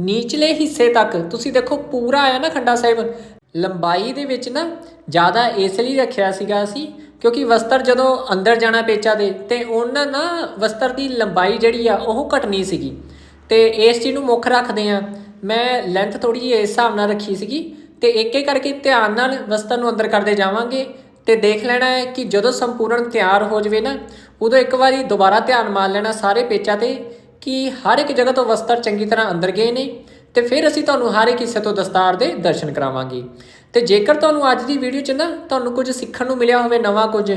ਨੀਚਲੇ ਹਿੱਸੇ ਤੱਕ। ਤੁਸੀਂ ਦੇਖੋ, ਪੂਰਾ ਆਇਆ ਨਾ ਖੰਡਾ ਸਾਹਿਬ। ਲੰਬਾਈ ਦੇ ਵਿੱਚ ਨਾ ਜ਼ਿਆਦਾ ਇਸ ਲਈ ਰੱਖਿਆ ਸੀਗਾ ਅਸੀਂ, ਕਿਉਂਕਿ ਵਸਤਰ ਜਦੋਂ ਅੰਦਰ ਜਾਣਾ ਪੇਚਾ ਦੇ, ਤੇ ਉਹਨਾਂ ਨਾ ਵਸਤਰ ਦੀ ਲੰਬਾਈ ਜਿਹੜੀ ਆ, ਉਹ ਘਟਣੀ ਸੀਗੀ। ਤੇ ਇਸ ਚੀਜ਼ ਨੂੰ ਮੁੱਖ ਰੱਖਦੇ ਆ। ਮੈਂ ਲੈਂਥ ਥੋੜੀ ਜਿਹੀ ਇਸ ਹਿਸਾਬ ਨਾਲ ਰੱਖੀ ਸੀਗੀ, ਤੇ ਇੱਕ ਇੱਕ ਕਰਕੇ ਧਿਆਨ ਨਾਲ ਵਸਤਰ ਨੂੰ ਅੰਦਰ ਕਰਦੇ ਜਾਵਾਂਗੇ। ਤੇ ਦੇਖ ਲੈਣਾ ਹੈ ਕਿ ਜਦੋਂ ਸੰਪੂਰਨ ਤਿਆਰ ਹੋ ਜਵੇ ਨਾ, ਉਦੋਂ ਇੱਕ ਵਾਰੀ ਦੁਬਾਰਾ ਧਿਆਨ ਮਾਰ ਲੈਣਾ ਸਾਰੇ ਪੇਚਾਂ ਤੇ। ਕਿ ਹਰ ਇੱਕ ਜਗ੍ਹਾ ਤੋਂ ਵਸਤਰ ਚੰਗੀ ਤਰ੍ਹਾਂ ਅੰਦਰ ਗਏ ਨੇ ਤੇ ਫਿਰ ਅਸੀਂ ਤੁਹਾਨੂੰ ਹਰ ਇੱਕ ਹਿੱਸੇ ਤੋਂ ਦਸਤਾਰ ਦੇ ਦਰਸ਼ਨ ਕਰਾਵਾਂਗੇ। ਤੇ ਜੇਕਰ ਤੁਹਾਨੂੰ ਅੱਜ ਦੀ ਵੀਡੀਓ 'ਚ ਨਾ ਤੁਹਾਨੂੰ ਕੁਝ ਸਿੱਖਣ ਨੂੰ ਮਿਲਿਆ ਹੋਵੇ ਨਵਾਂ ਕੁਝ,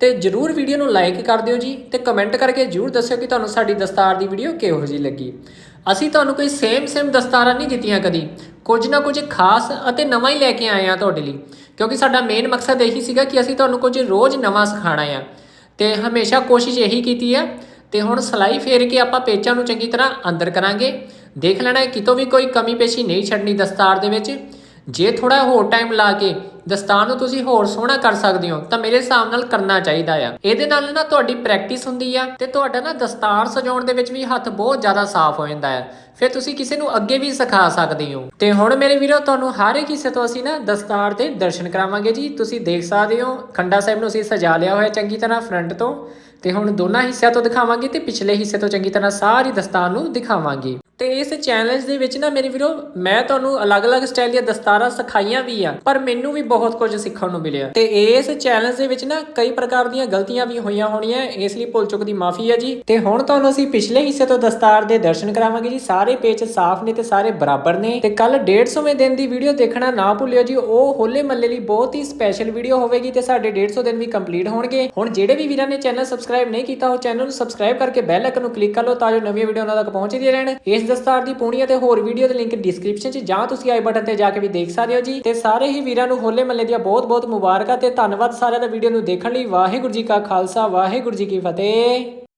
ਤੇ ਜਰੂਰ ਵੀਡੀਓ ਨੂੰ ਲਾਈਕ ਕਰ ਦਿਓ ਜੀ ਤੇ ਕਮੈਂਟ ਕਰਕੇ ਜਰੂਰ ਦੱਸਿਓ ਕਿ ਤੁਹਾਨੂੰ ਸਾਡੀ ਦਸਤਾਰ ਦੀ ਵੀਡੀਓ ਕਿਹੋ ਜਿਹੀ ਲੱਗੀ। ਅਸੀਂ ਤੁਹਾਨੂੰ ਕੋਈ ਸੇਮ ਸੇਮ ਦਸਤਾਰਾਂ ਨਹੀਂ ਦਿੱਤੀਆਂ ਕਦੀ। ਕੁਝ ਨਾ ਕੁਝ ਖਾਸ ਅਤੇ ਨਵਾਂ ਹੀ ਲੈ ਕੇ ਆਏ ਆ ਤੁਹਾਡੇ ਲਈ, ਕਿਉਂਕਿ ਸਾਡਾ ਮੇਨ ਮਕਸਦ ਇਹੀ ਸੀਗਾ ਕਿ ਅਸੀਂ ਤੁਹਾਨੂੰ ਕੁਝ ਰੋਜ਼ ਨਵਾਂ ਸਿਖਾਣਾ ਆ। ਤੇ ਹਮੇਸ਼ਾ ਕੋਸ਼ਿਸ਼ ਇਹੀ ਕੀਤੀ ਆ ਤੇ ਹੁਣ ਸਲਾਈ ਫੇਰ ਕੇ ਆਪਾਂ ਪੇਚਾਂ ਨੂੰ ਚੰਗੀ ਤਰ੍ਹਾਂ ਅੰਦਰ ਕਰਾਂਗੇ। ਦੇਖ ਲੈਣਾ ਹੈ ਕਿਤੋਂ ਵੀ ਕੋਈ ਕਮੀ ਪੇਸ਼ੀ ਨਹੀਂ ਛੱਡਣੀ ਦਸਤਾਰ ਦੇ ਵਿੱਚ। ਜੇ ਥੋੜਾ ਹੋਰ ਟਾਈਮ ਲਾ ਕੇ ਦਸਤਾਰ ਨੂੰ ਤੁਸੀਂ ਹੋਰ ਸੋਹਣਾ ਕਰ ਸਕਦੇ ਹੋ, ਤਾਂ ਮੇਰੇ ਹਿਸਾਬ ਨਾਲ ਕਰਨਾ ਚਾਹੀਦਾ ਆ। ਇਹਦੇ ਨਾਲ ਨਾ ਤੁਹਾਡੀ ਪ੍ਰੈਕਟਿਸ ਹੁੰਦੀ ਆ ਤੇ ਤੁਹਾਡਾ ਨਾ ਦਸਤਾਰ ਸਜਾਉਣ ਦੇ ਵਿੱਚ ਵੀ ਹੱਥ ਬਹੁਤ ਜ਼ਿਆਦਾ ਸਾਫ਼ ਹੋ ਜਾਂਦਾ ਹੈ ਫਿਰ ਤੁਸੀਂ ਕਿਸੇ ਨੂੰ ਅੱਗੇ ਵੀ ਸਿਖਾ ਸਕਦੇ ਹੋ। ਤੇ ਹੁਣ ਮੇਰੇ ਵੀਰੋ, ਤੁਹਾਨੂੰ ਹਰ ਇੱਕ ਹਿੱਸੇ ਤੋਂ ਅਸੀਂ ਨਾ ਦਸਤਾਰ ਦੇ ਦਰਸ਼ਨ ਕਰਾਵਾਂਗੇ ਜੀ। ਤੁਸੀਂ ਦੇਖ ਸਕਦੇ ਹੋ, ਖੰਡਾ ਸਾਹਿਬ ਨੂੰ ਅਸੀਂ ਸਜਾ ਲਿਆ ਹੋਇਆ ਚੰਗੀ ਤਰ੍ਹਾਂ ਫਰੰਟ ਤੋਂ। ਤੇ ਹੁਣ ਦੋਨਾਂ ਹਿੱਸਿਆਂ ਤੋਂ ਦਿਖਾਵਾਂਗੇ ਤੇ ਪਿਛਲੇ ਹਿੱਸੇ ਤੋਂ ਚੰਗੀ ਤਰ੍ਹਾਂ ਸਾਰੀ ਦਸਤਾਰ ਨੂੰ ਦਿਖਾਵਾਂਗੇ। ਤੇ ਇਸ ਚੈਲੰਜ ਦੇ ਵਿੱਚ ਨਾ ਮੇਰੇ ਵੀਰੋ, ਮੈਂ ਤੁਹਾਨੂੰ ਅਲੱਗ-ਅਲੱਗ ਸਟਾਈਲ ਦੀਆਂ ਦਸਤਾਰਾਂ ਸਿਖਾਈਆਂ ਵੀ ਆ, ਪਰ ਮੈਨੂੰ ਵੀ ਬਹੁਤ ਕੁਝ ਸਿੱਖਣ ਨੂੰ ਮਿਲਿਆ। ਤੇ ਇਸ ਚੈਲੰਜ ਦੇ ਵਿੱਚ ਨਾ ਕਈ ਪ੍ਰਕਾਰ ਦੀਆਂ ਗਲਤੀਆਂ ਵੀ ਹੋਈਆਂ ਹੋਣੀਆਂ, ਇਸ ਲਈ ਭੁੱਲ ਚੁੱਕ ਦੀ ਮਾਫੀ ਹੈ ਜੀ। ਤੇ ਹੁਣ ਤੁਹਾਨੂੰ ਅਸੀਂ ਪਿਛਲੇ ਹਿੱਸੇ ਤੋਂ ਦਸਤਾਰ ਦੇ ਦਰਸ਼ਨ ਕਰਾਵਾਂਗੇ ਜੀ। ਸਾਰੇ ਪੇਚ ਸਾਫ਼ ਨੇ ਤੇ ਸਾਰੇ ਬਰਾਬਰ ਨੇ। ਤੇ ਕੱਲ 150ਵੇਂ ਦਿਨ ਦੀ ਵੀਡੀਓ ਦੇਖਣਾ ਨਾ ਭੁੱਲਿਓ ਜੀ। ਉਹ ਹੋਲੇ ਮੱਲੇ ਲਈ ਬਹੁਤ ਹੀ ਸਪੈਸ਼ਲ ਵੀਡੀਓ ਹੋਵੇਗੀ ਤੇ ਸਾਡੇ 150 ਦਿਨ ਵੀ ਕੰਪਲੀਟ ਹੋਣਗੇ। ਹੁਣ ਜਿਹੜੇ ਵੀ ਵੀਰਾਂ ਨੇ ਚੈਨਲ ਸਬਸਕ੍ਰਾਈਬ ਨਹੀਂ ਕੀਤਾ, ਉਹ ਚੈਨਲ ਨੂੰ ਸਬਸਕ੍ਰਾਈਬ ਕਰਕੇ ਬੈਲ ਆਈਕਨ ਨੂੰ ਕਲਿੱਕ ਕਰ ਲਓ ਤਾਂ ਜੋ ਨਵੀਆਂ ਵੀਡੀਓ ਉਹਨਾਂ ਤੱਕ ਪਹੁੰਚਦੀਆਂ ਰਹਿਣ। ਇਸ ਦਸਤਾਰ ਦੀ ਪੂਣੀ ਅਤੇ ਹੋਰ ਵੀਡੀਓ ਦੇ ਲਿੰਕ ਡਿਸਕ੍ਰਿਪਸ਼ਨ 'ਚ ਜਾਂ ਤੁਸੀਂ ਆਈ ਬਟਨ ਤੇ ਜਾ ਕੇ ਵੀ ਦੇਖ ਸਕਦੇ ਹੋ ਜੀ। ਤੇ ਸਾਰੇ ਹੀ ਵੀਰਾਂ ਨੂੰ ਹੋਲੇ ਮਹੱਲੇ ਦੀਆਂ ਬਹੁਤ-ਬਹੁਤ ਮੁਬਾਰਕਾਂ ਤੇ ਧੰਨਵਾਦ ਸਾਰਿਆਂ ਦਾ ਵੀਡੀਓ ਨੂੰ ਦੇਖਣ ਲਈ। ਵਾਹਿਗੁਰੂ ਜੀ ਕਾ ਖਾਲਸਾ, ਵਾਹਿਗੁਰੂ ਜੀ ਕੀ ਫਤਿਹ।